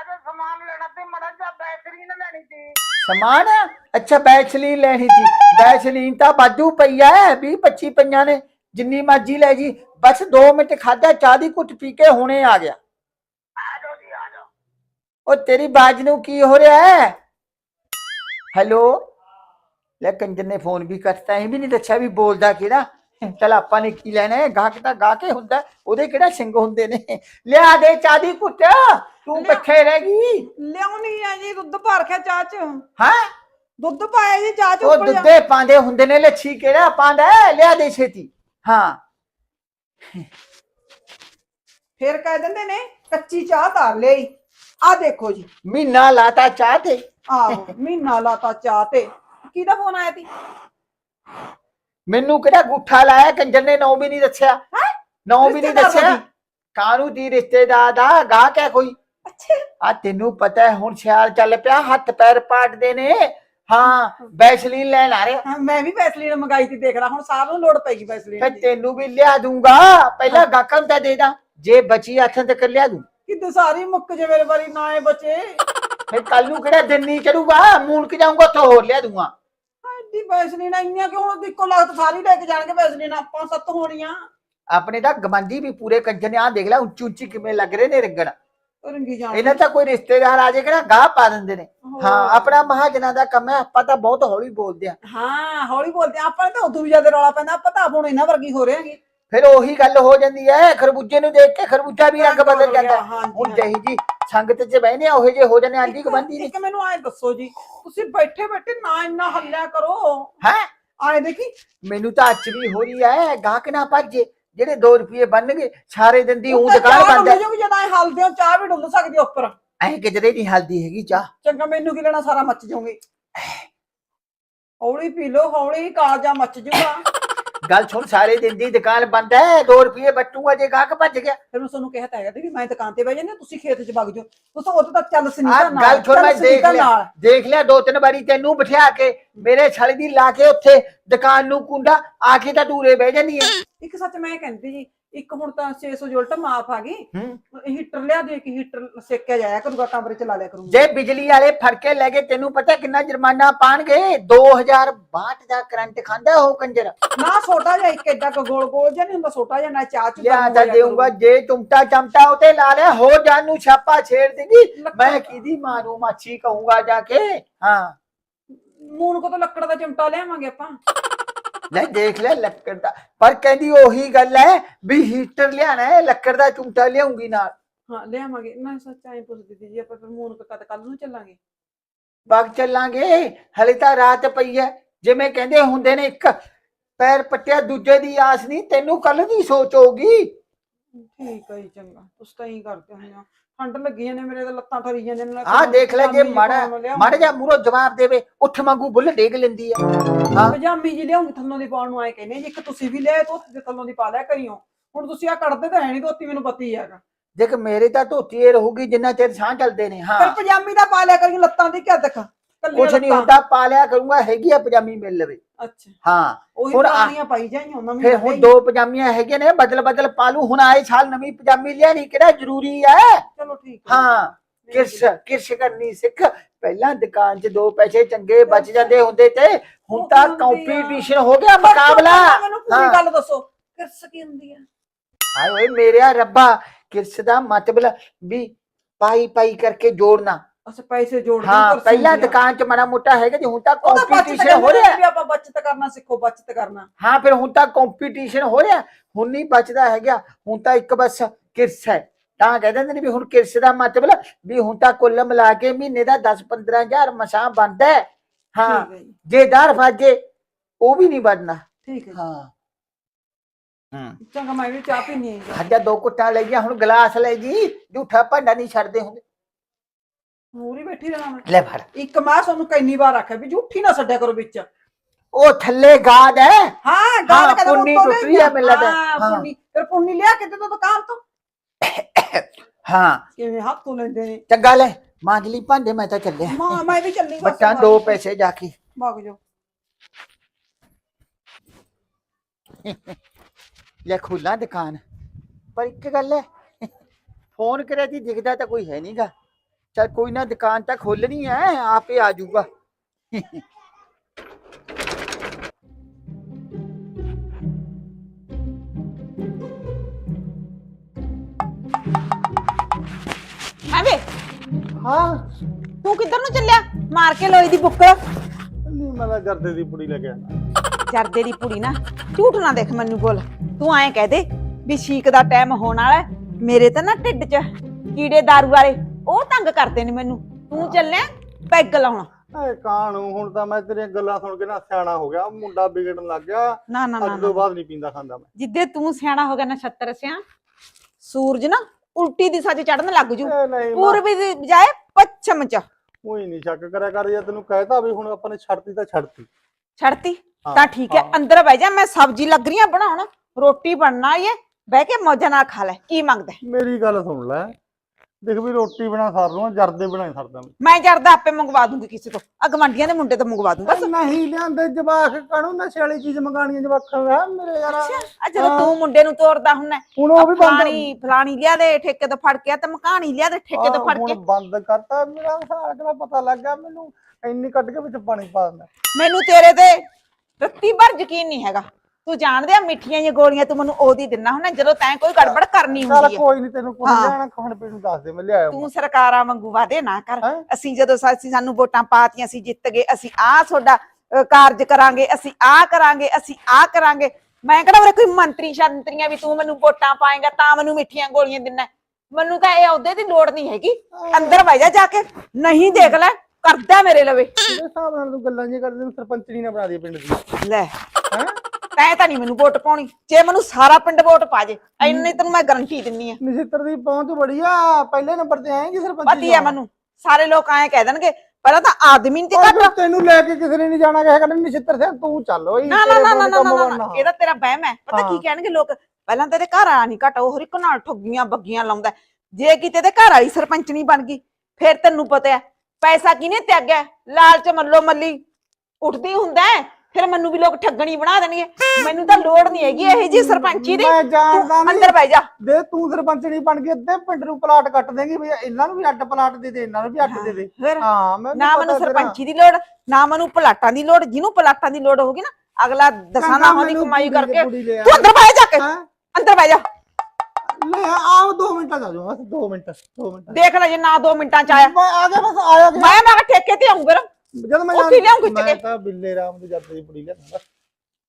ਅੱਜ ਸਮਾਨ ਲੈਣਾ ਤੇ ਮੜਾ ਜਾ ਬੈਟਰੀ ਨਾ ਲੈਣੀ ਸੀ। ਸਮਾਨ? ਅੱਛਾ ਬੈਚਲੀਨ ਲੈਣੀ ਸੀ। ਬੈਚਲੀਨ ਤਾਂ ਬਾਜੂ ਪਈ ਐ 20 25 ਪਈਆਂ ਨੇ ਜਿੰਨੀ ਮਰਜ਼ੀ ਲੈ ਜੀ। ਬਸ 2 ਮਿੰਟ ਖਾਦਾ ਚਾਹ ਦੀ ਘੁੱਟ ਪੀ ਕੇ ਹੁਣੇ ਆ ਗਿਆ। ਆ ਜਾਓ ਜੀ ਆ ਜਾਓ। ਉਹ ਤੇਰੀ ਬਾਜ ਨੂੰ ਕੀ ਹੋ ਰਿਹਾ ਹੈ ਹੈਲੋ? ਲੈ ਕੰਜਰ ਨੇ ਫੋਨ ਵੀ ਕੱਟਤਾ ਇਹ ਵੀ ਨਹੀਂ ਦੱਸਿਆ ਵੀ ਬੋਲਦਾ ਕਿਹੜਾ। ਚਲ ਆਪਾਂ ਨੇ ਕੀ ਲੈਣਾ ਹੈ? ਗਾਹਕ ਤਾਂ ਗਾ ਕੇ ਹੁੰਦਾ ਉਹਦੇ ਕਿਹੜਾ ਸਿੰਘ ਹੁੰਦੇ ਨੇ? ਲਿਆ ਦੇ ਚਾਹ ਦੀ ਘੁੱਟ। ਤੂੰ ਲਿਆ। ਕਿੱਥੇ ਰਹਿ ਗਈ। ਲਿਆਉਣੀ ਆ ਜੀ ਦੁੱਧ ਭਰ ਕੇ ਚਾਹ 'ਚ। ਹਾਂ? ਦੁੱਧ ਪਾਇਆ ਜੀ ਚਾਹ 'ਚ ਉਹ ਉੱਪਰ ਜਾ- ਦੁੱਧੇ ਪਾਉਂਦੇ ਹੁੰਦੇ ਨੇ ਲੱਛੀ ਕਿਹੜਾ ਪਾਉਂਦਾ ਹੈ? ਲਿਆ ਦੇ ਛੇਤੀ। ਹਾਂ। ਫਿਰ ਕਹਿ ਦਿੰਦੇ ਨੇ ਕੱਚੀ ਚਾਹ ਧਰ ਲਈ। ਆ ਦੇਖੋ ਜੀ। ਮਹੀਨਾ ਲਾਤਾ ਚਾਹ ਤੇ। ਆਹੋ ਮਹੀਨਾ ਲਾਤਾ ਚਾਹ ਤੇ। ਕਿਹਦਾ ਫੋਨ ਆਇਆ ਸੀ? ਮੈਨੂੰ ਕਿਹੜਾ ਗੁੱਠਾ ਲਾਇਆ ਕੰਜਰ ਨੇ ਨੌ ਵੀ ਨਹੀਂ ਦੱਸਿਆ। ਹੈ? ਨੌ ਵੀ ਨਹੀਂ ਰਿਸ਼ਤੇਦਾਰ ਦਾ ਦੱਸਿਆ ਜੀ। ਕਾਨੂੰ ਦੀ ਰਿਸ਼ਤੇਦਾਰ ਦਾ? ਗਾਹਕ ਹੈ ਕੋਈ। ਅੱਛਾ। ਆ ਤੈਨੂੰ ਪਤਾ ਹੈ ਹੁਣ ਸਿਆਲ ਚੱਲ ਪਿਆ ਹੱਥ ਪੈਰ ਪਾਟਦੇ ਨੇ। ਹਾਂ ਬੈਸਲੀਨ ਲੈਣ ਆ ਰਹੇ। ਹਾਂ, ਮੈਂ ਵੀ ਵੈਸਲੀਨ ਮੰਗਾਈ ਸੀ ਦੇਖ ਲੈ ਹੁਣ ਸਾਰਿਆਂ ਨੂੰ ਲੋੜ ਪੈਗੀ ਵੈਸਲੀਨ ਫਿਰ ਦੀ। ਤੈਨੂੰ ਵੀ ਲਿਆ ਦੂੰਗਾ। ਪਹਿਲਾਂ ਗਾਹਕਾਂ ਨੂੰ ਤਾਂ ਦੇ ਦਾਂ। ਜੇ ਬਚੀ ਹੱਥਾਂ ਤੱਕ ਲਿਆ ਦੂੰ। ਕਿਤੇ ਸਾਰੀ ਮੁੱਕ ਜੇ ਮੇਰੇ ਵਾਰੀ ਨਾ ਏ ਬਚੇ। ਫਿਰ ਕੱਲ ਨੂੰ ਕਿਹੜਾ ਦਿਨ ਨਹੀਂ ਚੜੂਗਾ? ਮੂਨਕ ਜਾਊਂਗਾ ਤਾਂ ਹੋਰ ਲਿਆ ਦੂੰਗਾ। ਐਡੀ ਵੈਸਲੀਨ ਇੰਨੀਆਂ ਕਿਉਂ ਇੱਕੋ ਲਗਤ ਸਾਰੀ ਲੈ ਕੇ ਜਾਣਗੇ ਵੈਸਲੀਨ ਆਪਾਂ ਸੱਤ ਹੋਣੀਆਂ। ਆਪਣੇ ਤਾਂ ਗਮੰਡੀ ਵੀ ਪੂਰੇ ਕੰਜਰ ਨੇ। ਆ ਦੇਖ ਲੈ ਉੱਚੀ ਉੱਚੀ ਕਿਵੇਂ ਲੱਗ ਰਹੇ ਨੇ ਰੰਗਣ। ਰੰਗੀ ਜਾਣ ਇਹਨਾਂ ਤਾਂ ਕੋਈ ਰਿਸ਼ਤੇਦਾਰ ਆ ਜਾਏਗਾ ਨਾ ਗਾਹ ਪਾ ਦਿੰਦੇ ਨੇ। ਹਾਂ। ਆਪਣਾ ਮਹਾਜਨਾਂ ਦਾ ਕੰਮ ਹੈ। ਆਪਾਂ ਤਾਂ ਬਹੁਤ ਹੌਲੀ ਬੋਲਦੇ ਆ ਹਾਂ ਹੌਲੀ ਬੋਲਦੇ ਆ, ਆਪਾਂ ਨੇ ਤਾਂ ਉਦੋਂ ਵੀ ਜ਼ਿਆਦਾ ਰੌਲਾ ਪੈਂਦਾ। ਆਪਾਂ ਤਾਂ ਹੁਣ ਇਹਨਾਂ ਵਰਗੀ ਹੋ ਰਹੇ ਹਾਂਗੇ। ਫਿਰ ਉਹੀ ਗੱਲ ਹੋ ਜਾਂਦੀ ਹੈ ਖਰਬੂਜੇ ਨੂੰ ਦੇਖ ਕੇ ਖਰਬੂਜਾ ਵੀ ਰੰਗ ਬਦਲ ਜਾਂਦਾ। ਹੈ। ਹੁਣ। ਜਹੀ ਜੀ ਸੰਗਤ 'ਚ ਬਹਿਨੇ ਆ ਉਹੇ ਜੇ ਹੋ ਜਾਂਦੇ ਆਂਢੀ ਗਵੰਡੀ ਨੇ ਇੱਕ ਮੈਨੂੰ ਆਏ ਦੱਸੋ ਜੀ ਤੁਸੀਂ ਬੈਠੇ ਬੈਠੇ ਨਾ ਇੰਨਾ ਹੱਲਿਆ ਕਰੋ। ਹੈ? ਆਏ ਦੇਖੀ। ਮੈਨੂੰ ਤਾਂ ਅੱਜ ਵੀ ਹੋ ਰਹੀ ਹੈ ਗਾਹਕ ਨਾ ਭੱਜੇ ਜਿਹੜੇ 2 ਰੁਪਏ ਬਣਨਗੇ ਸਾਰੇ ਦਿਨ ਦੀ ਉਹ ਦੁਕਾਨ ਬੰਦ ਜੂਗੀ ਜਦ ਐ ਹਲਦੇ ਹੋ ਚਾਹ ਵੀ ਡੁੱਲ ਸਕਦੀ ਉੱਪਰ। ਐ ਕਿਧਰੇ ਨਹੀਂ ਹਲਦੀ ਹੈਗੀ ਚਾਹ। ਚੰਗਾ ਮੈਨੂੰ ਕੀ ਲੈਣਾ ਸਾਰਾ ਮੱਚ ਜਾਊਗੀ ਹੌਲੀ ਪੀ ਲਓ ਹੌਲੀ ਕਾਲਜਾ ਮੱਚ ਜੂਗਾ। ਗੱਲ ਸੁਣ ਸਾਰੇ ਦਿਨ ਦੀ ਦੁਕਾਨ ਬੰਦ ਹੈ 2 ਰੁਪਏ ਬੱਟੂਗਾ ਜੇ ਗਾਹਕ ਭੱਜ ਗਿਆ। ਫਿਰ ਮੈਂ ਤੁਹਾਨੂੰ ਕਿਹਾ ਤਾਂ ਹੈਗਾ ਵੀ ਮੈਂ ਦੁਕਾਨ ਤੇ ਬਹਿ ਜਾਂਦੀ ਤੁਸੀਂ ਖੇਤ 'ਚ ਵਗ ਜਾਓ। ਤੁਸੀਂ ਉਦੋਂ ਤੱਕ ਚੱਲ ਆ ਸੁਨੀਤਾ ਨਾਲ ਗੱਲ ਸੁਣ ਚੱਲ ਮੈਂ ਦੇਖ ਸੁਨੀਤਾ ਲਿਆ ਨਾਲ। ਦੇਖ ਲਿਆ ਦੋ ਤਿੰਨ ਵਾਰੀ ਤੈਨੂੰ ਬਿਠਾ ਕੇ ਮੇਰੇ ਛਾਲੇ ਦੀ ਲਾ ਕੇ ਉੱਥੇ ਦੁਕਾਨ ਨੂੰ ਕੁੰਡਾ ਆ ਕੇ ਤਾਂ ਦੂਰੇ ਬਹਿ ਜਾਨੀ ਹੈ। ਇੱਕ ਸੱਚ ਮੈਂ ਕਹਿੰਦੀ ਜੀ ਇੱਕ ਹੁਣ ਤਾਂ 600 ਜੁਲਟ ਮਾਫ ਆ ਗਈ। ਹੂੰ। ਹੀਟਰ ਲਿਆ ਦੇ ਕੇ ਹੀਟਰ ਸੇਕਿਆ ਜਾਇਆ ਕਰੂਗਾ ਕਮਰੇ 'ਚ ਲਾ ਲਿਆ ਕਰੂਗਾ। ਜੇ ਬਿਜਲੀ ਵਾਲੇ ਫੜ ਕੇ ਲੈ ਗਏ ਤੈਨੂੰ ਪਤਾ ਕਿੰਨਾ ਜੁਰਮਾਨਾ ਪਾਣਗੇ? 2062 ਦਾ ਕਰੰਟ ਖਾਂਦਾ ਉਹ ਕੰਜਰ। ਨਾ ਛੋਟਾ ਜਿਹਾ ਇੱਕ ਐਡਾ ਕੁ ਗੋਲ ਗੋਲ ਜਿਹਾ ਨਹੀਂ ਹੁੰਦਾ ਛੋਟਾ ਜਿਹਾ ਨਾ ਚਾਹ ਚ ਲਿਆ ਤਾਂ ਦੇਊਂਗਾ। ਜੇ ਚੁੰਮਟਾ ਚਮਟਾ ਉਤੇ ਲਾ ਲਿਆ ਹੋ ਜਾਨ ਨੂੰ ਛਾਪਾ ਛੇੜ ਦੇਗੀ ਮੈਂ ਦਾ। ਕਿਹਦੀ ਮਾਂ ਨੂੰ ਮਾਛੀ ਕਹੂੰਗਾ ਜਾ ਕੇ? ਹਾਂ। ਮੂਨ ਕੋ ਤਾਂ ਲੱਕੜ ਦਾ ਚਿਮਟਾ ਲਿਆਵਾਂਗੇ ਆਪਾਂ। ਲੈ ਦੇਖ ਲੈ ਲੱਕੜ ਦਾ। ਪਰ ਕਹਿੰਦੀ ਉਹੀ ਗੱਲ ਹੈ ਵੀ ਹੀਟਰ ਲਿਆਣਾ ਹੈ ਲੱਕੜ ਦਾ ਚੁੰਮਟਾ ਲਿਆਉਂਗੀ ਨਾਲ। ਹਾਂ ਲਿਆਵਾਂਗੇ। ਮੈਂ ਸੱਚ ਐਂ ਪੁੱਛਦੀ ਸੀ ਜੀ ਆਪਾਂ ਫਿਰ ਮੂਨ ਕੋ ਕਦ ਕੱਲ ਨੂੰ ਚੱਲਾਂਗੇ। ਬਾਗ ਚੱਲਾਂਗੇ। ਹਲੇ ਤਾਂ ਰਾਤ ਪਈ ਹੈ। ਜਿਵੇਂ ਕਹਿੰਦੇ ਹੁੰਦੇ ਨੇ ਇੱਕ ਪੈਰ ਪੱਟਿਆ ਦੂਜੇ ਦੀ ਆਸ ਨਹੀਂ ਤੈਨੂੰ ਕੱਲ ਦੀ ਸੋਚ ਹੋਊਗੀ। ਠੀਕ ਹੈ ਜੀ ਚੰਗਾ। ਤੁਸੀਂ ਤਾਂ ਹੀ ਕਰਦੇ ਹੋ। ਠੰਡ ਲੱਗੀ ਜਾਂਦੇ ਮੇਰੇ ਤਾਂ ਲੱਤਾਂ ਠਰੀ ਜਾਂਦੇ ਨੇ ਆਹ ਦੇਖ ਲੈ ਜੇ ਮਾੜਾ ਮਾੜਾ ਜਿਹਾ ਮੂਰੋ ਜਵਾਬ ਦੇਵੇ ਉੱਠ ਵਾਂਗੂ ਬੁੱਲ ਡੇਗ ਲੈਂਦੀ ਹੈ ਹਾਂ। ਪਜਾਮੀ ਜੀ ਲਿਆਉਂਗੀ ਥੱਲੋਂ ਦੀ ਪਾਉਣ ਨੂੰ ਆਏ ਕਹਿੰਦੇ ਜੀ ਇੱਕ ਤੁਸੀਂ ਵੀ ਲਿਆਏ ਧੋਤੀ ਦੇ ਥੱਲੋਂ ਦੀ ਪਾ ਲਿਆ ਕਰਿਓ। ਹੁਣ ਤੁਸੀਂ ਆ ਕੱਢਦੇ ਤਾਂ ਹੈ ਨਹੀਂ ਧੋਤੀ ਮੈਨੂੰ ਪਤਾ ਹੈਗਾ। ਦੇਖ ਮੇਰੇ ਤਾਂ ਧੋਤੀ ਇਹ ਰਹੂਗੀ ਜਿੰਨਾ ਚਿਰ ਸਾਹ ਚੱਲਦੇ ਨੇ ਫਿਰ ਹਾਂ ਪਜਾਮੀ ਦਾ ਪਾ ਲਿਆ ਕਰਿਓ ਲੱਤਾਂ ਦੀ ਕਿਆ ਦਿਖ ਕੱਲੀਆਂ ਕੁਛ ਨਹੀਂ ਲੱਤਾਂ। ਹੁੰਦਾ ਪਾ ਲਿਆ ਕਰੂੰਗਾ ਹੈਗੀ ਆ ਪਜਾਮੀ ਮਿਲ ਲਵੇ। ਅੱਛਾ। ਹਾਂ ਉਹੀ ਹੁਣ ਆ- ਪੁਰਾਣੀਆਂ ਪਾਈ ਜਾਈਆਂ ਉਹਨਾਂ ਫਿਰ ਹੁਣ ਦੋ ਪਜਾਮੀਆਂ ਹੈਗੀਆਂ ਨੇ ਬਦਲ ਬਦਲ ਪਾ ਲੂ ਹੁਣ ਆਏ ਸਾਲ ਨਵੀਂ ਪਜਾਮੀ ਲਿਆਣੀ ਕਿਹੜਾ ਜ਼ਰੂਰੀ ਹੈ ਚਲੋ ਠੀਕ ਹੈ ਹਾਂ ਕਿਰਸ਼ ਕਿਰਸ਼ ਕਰਨੀ ਸਿੱਖ। ਪਹਿਲਾਂ ਦੁਕਾਨ 'ਚ ਦੋ ਪੈਸੇ ਚੰਗੇ ਬਚ ਜਾਂਦੇ ਹੁੰਦੇ ਤੇ ਹੁਣ ਤਾਂ ਹੁੰਦੀ ਆ? ਕੰਪੀਟੀਸ਼ਨ ਹੋ ਗਿਆ ਪਰ ਮੁਕਾਬਲਾ। ਮੈਨੂੰ ਪੂਰੀ ਹਾਂ। ਗੱਲ ਦੱਸੋ ਕਿਰਸ ਕੀ ਹੁੰਦੀ ਆ? ਹਾਏ ਓਏ ਮੇਰਿਆ ਰੱਬਾ ਕਿਰਸ਼ ਦਾ ਮਤਲਬ ਵੀ ਪਾਈ ਪਾਈ ਕਰਕੇ ਜੋੜਨਾ। ਅੱਛਾ ਪੈਸੇ ਜੋੜਦੇ ਹਾਂ ਪਹਿਲਾਂ। ਦੁਕਾਨ 'ਚ ਮਾੜਾ ਮੋਟਾ ਹੈਗਾ ਜੀ ਹੁਣ ਤਾਂ ਕੰਪੀਟੀਸ਼ਨ ਹੋ ਰਿਹਾ। ਵੀ ਆਪਾਂ ਬਚਤ ਕਰਨਾ ਸਿੱਖੋ ਬਚਤ ਕਰਨਾ। ਹਾਂ ਫਿਰ ਹੁਣ ਤਾਂ ਕੰਪੀਟੀਸ਼ਨ ਹੋ ਰਿਹਾ। ਹੁਣ ਨਹੀਂ ਬਚਦਾ ਹੈਗਾ ਹੁਣ ਤਾਂ ਇੱਕ ਬਸ ਕਿਰਸ ਹੈ। ਤਾਂ ਕਹਿ ਦਿੰਦੇ ਨੇ ਵੀ ਹੁਣ ਕਿਰਸ ਦਾ ਮਤਲਬ ਵੀ ਹੁਣ ਤਾਂ ਕੁੱਲ ਮਿਲਾ ਕੇ ਮਹੀਨੇ ਦਾ 10 15000 ਮਸਾਂ ਬਣਦਾ ਹੈ। ਹਾਂ ਜੀ। ਦਰ ਫਾਜੇ ਉਹ ਵੀ ਨਹੀਂ ਬਣਨਾ ਠੀਕ ਹੈ। ਹਾਂ। ਹੂੰ। ਚੰਗਾ ਮੈਂ ਵੀ ਚਾਹ ਪੀਣੀ ਹੈ। ਹੱਜਾ ਦੋ ਕੁੱਟਾਂ ਲੈ ਗਿਆ ਹੁਣ ਗਲਾਸ ਲੈ ਜੀ। ਝੂਠਾ ਭਾਂਡਾ ਨਹੀਂ ਛੱਡਦੇ ਹੁੰਦੇ। ਮੂਰੀ ਬੈਠੀ ਰਹਿਣਾ ਮੈਂ। ਲੈ ਫੜ। ਇੱਕ ਮੈਂ ਤੁਹਾਨੂੰ ਕਿੰਨੀ ਵਾਰ ਆਖਿਆ ਵੀ ਝੂਠੀ ਨਾ ਛੱਡਿਆ ਕਰੋ ਵਿੱਚ। ਉਹ ਥੱਲੇ ਗਾਦ ਹੈ। ਹਾਂ ਗੱਲ ਹਾਂ, ਕਦੋਂ ਪੁੰਨੀ ਉੱਤੋਂ ਟੁੱਟ ਗਈ ਰਹੀ ਆ। ਮੈਨੂੰ ਲੱਗਦਾ। ਹਾਂ ਹਾਂ। ਪੁੰਨੀ ਫਿਰ ਪੁੰਨੀ ਲਿਆ ਕਿਤੇ ਤੋਂ ਦੁਕਾਨ ਤੋਂ। ਹਾਂ। ਕਿਵੇਂ ਹੱਥੋਂ ਲੈਂਦੇ ਨੇ। ਚੰਗਾ ਲੈ ਮੰਗ ਲਈ ਭਾਂਡੇ ਮੈਂ ਤਾਂ ਚੱਲਿਆ। ਮਾਂ ਮੈਂ ਵੀ ਚੱਲੀ ਬਸ। ਬੱਚਾ ਦੋ ਪੈਸੇ ਜਾ ਕੇ। ਭਗ ਜਾਓ। ਲੈ ਖੁੱਲਾ ਦੁਕਾਨ। ਪਰ ਇੱਕ ਗੱਲ ਹੈ ਫੋਨ ਕਰਿਆ ਤੀ ਦਿਖਦਾ ਤਾਂ ਕੋਈ ਹੈ ਨਹੀਂਗਾ ਚਲ ਕੋਈ ਨਾ ਦੁਕਾਨ ਤਾਂ ਖੋਲਣੀ ਹੈ ਆਪੇ ਆ ਜਾਊਗਾ। ਹੈ ਵੇ ਹਾਂ। ਤੂੰ ਕਿੱਧਰ ਨੂੰ ਚੱਲਿਆ? ਮਾਰ ਕੇ ਲੋਈ ਦੀ ਬੁੱਕ ਨਹੀਂ ਮੈਂ ਤਾਂ ਜਰਦੇ ਦੀ ਪੁੜੀ ਲੈ ਕੇ ਆਇਆ। ਜਰਦੇ ਦੀ ਪੁੜੀ ਨਾ ਝੂਠ ਨਾ ਦੇਖ ਮੈਨੂੰ ਬੋਲ। ਤੂੰ ਐਂ ਕਹਿ ਦੇ ਵੀ ਸ਼ੀਕ ਦਾ ਟਾਈਮ ਹੋਣ ਵਾਲਾ ਹੈ। ਮੇਰੇ ਤਾਂ ਨਾ ਢਿੱਡ 'ਚ ਕੀੜੇ दारू ਵਾਲੇ। ਉਹ ਤੰਗ ਕਰਦੇ ਨੇ ਮੈਨੂੰ। ਤੂੰ ਚੱਲਿਆ ਪੈਗ ਲਾਉਣ। ਏ ਕਾਣੂ ਹੁਣ ਤਾਂ ਮੈਂ ਤੇਰੀਆਂ ਗੱਲਾਂ ਸੁਣ ਕੇ ਨਾ ਸਿਆਣਾ ਹੋ ਗਿਆ। ਮੁੰਡਾ ਵਿਗੜਨ ਲੱਗ ਗਿਆ। ਨਾ ਨਾ ਨਾ ਅੱਜ ਤੋਂ ਨਾ। ਬਾਅਦ ਨਹੀਂ ਪੀਂਦਾ ਖਾਂਦਾ ਮੈਂ। ਜਿੱਦੇ ਤੂੰ ਸਿਆਣਾ ਹੋ ਗਿਆ ਨਛੱਤਰ ਸਿਆ ਸੂਰਜ ਨਾ ਉਲਟੀ ਦਿਸ਼ਾ 'ਚ ਚੜਨ ਲੱਗ ਜੂ। ਨਹੀਂ ਪੂਰਬੀ ਦੀ ਬਜਾਏ ਪੱਛਮ 'ਚ। ਕੋਈ ਨਹੀਂ ਸ਼ੱਕ ਕਰਿਆ ਕਰ ਜੇ ਤੈਨੂੰ ਕਹਿਤਾ ਵੀ ਹੁਣ ਆਪਾਂ ਨੇ ਛੱਡਤੀ ਤਾਂ ਛੱਡਤੀ। ਹਾਂ, ਤਾਂ ਠੀਕ ਹੈ ਹਾਂ। ਅੰਦਰ ਬਹਿ ਜਾ ਮੈਂ ਸਬਜ਼ੀ ਲੱਗ ਰਹੀ ਆ ਬਣਾਉਣ। ਰੋਟੀ ਬਣਨਾ ਆਈ ਹੈ ਬਹਿ ਕੇ ਮੌਜਾਂ ਨਾਲ ਖਾ ਲੈ ਕੀ ਮੰਗਦਾ ਹੈ? ਮੇਰੀ ਗੱਲ ਸੁਣ ਲੈ। ਦੇਖ ਵੀ ਰੋਟੀ ਬਣਾ ਸਰ ਲਵਾਂ ਜਰਦੇ ਬਣਾ ਸਰਦਾ ਮੈਂ ਮੈਂ ਜਰਦਾ ਆਪੇ ਮੰਗਵਾ ਦੂੰਗੀ ਕਿਸੇ ਤੋਂ। ਆ ਗਵਾਂਡੀਆਂ ਦੇ ਮੁੰਡੇ ਤੋਂ ਮੰਗਵਾ ਦੂੰ ਬਸ। ਨਹੀਂ ਲਿਆਂਦੇ ਜਵਾਕ ਕਾਣੂ ਨਸ਼ੇ ਵਾਲੀ ਚੀਜ਼ ਮੰਗਾਣੀ ਜਵਾਕਾਂ ਦਾ? ਮੇਰੇ ਯਾਰ। ਆ ਜਦੋਂ ਤੂੰ ਮੁੰਡੇ ਨੂੰ ਤੋਰਦਾ ਹੁੰਨਾ ਹੁਣ ਉਹ ਵੀ ਬੰਦ ਫਲਾਣੀ ਫਲਾਣੀ ਲਿਆ ਦੇ ਠੇਕੇ ਤੋਂ ਫੜ ਕੇ ਆ ਤੇ ਮਕਾਣੀ ਲਿਆ ਦੇ ਠੇਕੇ ਤੋਂ ਫੜ ਹੁਣ ਕੇ। ਬੰਦ ਕਰਤਾ ਮੇਰਾ ਹਿਸਾਬ ਕਿਹੜਾ ਪਤਾ ਲੱਗ ਗਿਆ ਮੈਨੂੰ ਇੰਨੀ ਕੱਢ ਕੇ ਵਿੱਚ ਪਾਣੀ ਪਾ ਦਿੰਦਾ। ਮੈਨੂੰ ਤੇਰੇ ਤੇ ਰੱਤੀ ਭਰ ਯਕੀਨ ਨਹੀਂ ਹੈਗਾ। ਤੂੰ ਜਾਣਦੇ ਆ ਮਿੱਠੀਆਂ ਜਿਹੀਆਂ ਗੋਲੀਆਂ ਤੂੰ ਮੈਨੂੰ ਉਹਦੀ ਦਿੰਨਾ ਹੁੰਨਾ ਜਦੋਂ ਤੈਂ ਕੋਈ ਗੜਬੜ ਕਰਨੀ ਚੱਲ ਹੁੰਦੀ ਹੈ ਕੋਈ ਨਹੀਂ ਤੈਨੂੰ ਕੁਝ ਹਾਂ। ਲਿਆਣਾ ਖਾਣ ਪੀਣ ਨੂੰ ਦੱਸ ਦੇ ਮੈਂ ਲਿਆਇਆ ਤੂੰ ਸਰਕਾਰਾਂ ਵਾਂਗੂ ਵਾਦੇ ਨਾ ਕਰ। ਹੈਂ? ਅਸੀਂ ਜਦੋਂ ਸਾ- ਅਸੀਂ ਸਾਨੂੰ ਵੋਟਾਂ ਪਾਤੀਆਂ ਅਸੀਂ ਜਿੱਤ ਗਏ ਅਸੀਂ ਆਹ ਤੁਹਾਡਾ ਅ, ਕਾਰਜ ਕਰਾਂਗੇ ਅਸੀਂ ਆਹ ਕਰਾਂਗੇ ਅਸੀਂ ਆਹ ਕਰਾਂਗੇ। ਮੈਂ ਕਿਹੜਾ ਉਰੇ ਕੋਈ ਮੰਤਰੀ ਸ਼ੰਤਰੀਆਂ ਵੀ ਤੂੰ ਮੈਨੂੰ ਵੋਟਾਂ ਪਾਏਗਾ ਤਾਂ ਮੈਨੂੰ ਮਿੱਠੀਆਂ ਗੋਲੀਆਂ ਦਿੰਨਾ। ਮੈਨੂੰ ਤਾਂ ਇਹ ਅਹੁਦੇ ਦੀ ਲੋੜ ਨਹੀਂ ਹੈਗੀ। ਅੰਦਰ ਬਹਿ ਜਾ ਜਾ ਕੇ। ਨਹੀਂ ਦੇਖ ਲੈ ਕਰਦਾ ਮੇਰੇ ਲਵੇ। ਹਿਸਾਬ ਨਾਲ ਤੂੰ ਗੱਲਾਂ ਜੀ ਕਰਦੇ ਤੈਨੂੰ ਸਰਪੰਚਣੀ ਨਾ ਬਣਾ ਦੀ ਪਿੰਡ ਦੀ। ਲੈ। ਹੈ? ਤੈਂ ਤਾਂ ਨਹੀਂ ਮੈਨੂੰ ਵੋਟ ਪਾਉਣੀ। ਜੇ ਮੈਨੂੰ ਸਾਰਾ ਪਿੰਡ ਵੋਟ ਪਾ ਜੇ ਇੰਨੀ ਤੈਨੂੰ ਮੈਂ ਗਰੰਟੀ ਦਿੰਨੀ ਆ। ਨਛਿੱਤਰ ਦੀ ਪਹੁੰਚ ਬੜੀ ਆ ਪਹਿਲੇ ਨੰਬਰ ਤੇ ਆਏਗੀ ਸਰਪੰਚੀ ਪਤੀ ਆ ਮੈਨੂੰ ਸਾਰੇ ਲੋਕ ਐਂ ਕਹਿ ਦੇਣਗੇ ਪਹਿਲਾਂ ਤਾਂ ਆਦਮੀ ਨਹੀਂ ਤੇ ਘੱਟ। ਤੈਨੂੰ ਲੈ ਕੇ ਕਿਸੇ ਨੇ ਨਹੀਂ ਜਾਣਾ ਕਿਸੇ ਕਹਿੰਦੇ ਨਛਿੱਤਰ ਸਿੰਘ ਤੂੰ ਚੱਲ ਓਏ ਨਾ ਨਾ ਨਾ ਨਾ ਇਹਦਾ ਤੇਰਾ ਵਹਿਮ ਹੈ। ਪਤਾ ਕੀ। ਕਹਿਣਗੇ ਲੋਕ? ਪਹਿਲਾਂ ਤੇਰੇ ਘਰ ਵਾਲਾ ਨਹੀਂ ਘਟਾ ਉਹ ਹਰ ਇੱਕ ਨਾਲ ਠੱਗੀਆਂ ਬੱਗੀਆਂ ਲਾਉਂਦਾ। ਜੇ ਕਿਤੇ ਤੇ ਘਰ ਵਾਲੀ ਸਰਪੰਚਣੀ ਬਣ ਗਈ ਫਿਰ ਤੈਨੂੰ ਪਤਾ ਹੈ ਪੈਸਾ ਕਿਹਨੇ ਤਿਆਗਿਆ? ਲਾਲਚ ਮੱਲੋ ਮੱਲੀ ਉੱਠਦੀ ਹੁੰਦਾ ਫਿਰ ਮੈਨੂੰ ਵੀ ਲੋਕ ਠੱਗਣੀ ਬਣਾ ਦੇਣਗੇ। ਮੈਨੂੰ ਤਾਂ ਲੋੜ ਨਹੀਂ ਹੈਗੀ ਇਹ ਜੀ ਸਰਪੰਚੀ ਦੀ। ਮੈਂ ਜਾਣਦਾ ਤੂੰ ਨਹੀਂ। ਅੰਦਰ ਬਹਿ ਜਾ। ਦੇ ਤੂੰ ਸਰਪੰਚਣੀ ਬਣ ਕੇ ਅੱਧੇ ਪਿੰਡ ਨੂੰ ਪਲਾਟ ਕੱਟ ਦੇਂਗੀ ਵੀ ਇਹਨਾਂ ਨੂੰ ਵੀ ਅੱਡ ਪਲਾਟ ਦੇ ਦੇ ਇਹਨਾਂ ਨੂੰ ਵੀ ਅੱਡ ਦੇ ਦੇ। ਫਿਰ ਹਾਂ ਮੈਂ ਨਾ ਮੈਨੂੰ ਸਰਪੰਚੀ ਦੀ ਲੋੜ ਨਾ ਮੈਨੂੰ ਪਲਾਟਾਂ ਦੀ ਲੋੜ ਜਿਹਨੂੰ ਪਲਾਟਾਂ ਦੀ ਲੋੜ ਹੋਗੀ ਨਾ ਅਗਲਾ ਦਸਾਂ ਨਾਵਾਂ ਦੀ ਕਮਾਈ ਕਰਕੇ ਤੂੰ ਅੰਦਰ ਬਹਿ ਜਾ ਕੇ। ਹਾਂ? ਅੰਦਰ ਬਹਿ ਜਾ। ਲੈ ਆਓ 2 ਮਿੰਟਾਂ ਦਾ ਬਸ 2 ਮਿੰਟ 2 ਮਿੰਟ। ਦੇਖ ਲੈ ਜੇ ਨਾ 2 ਮਿੰਟਾਂ ਚ ਆਇਆ। ਮੈਂ ਆ ਗਿਆ ਬਸ ਆਇਆ ਮੈਂ ਮੈਂ ਕਿਹਾ ਠੇਕੇ ਤੇ ਆਉਂ ਫਿਰ। ਜਦ ਮੈਂ ਉੱਥੇ ਹੀ ਲਿਆਊਂ ਖਿੱਚ ਮੈਂ ਕੇ। ਤਾਂ ਬਿੱਲੇ ਰਾਮ ਦੀ ਜੱਤ ਦੀ ਪੁੜੀ ਲਿਆ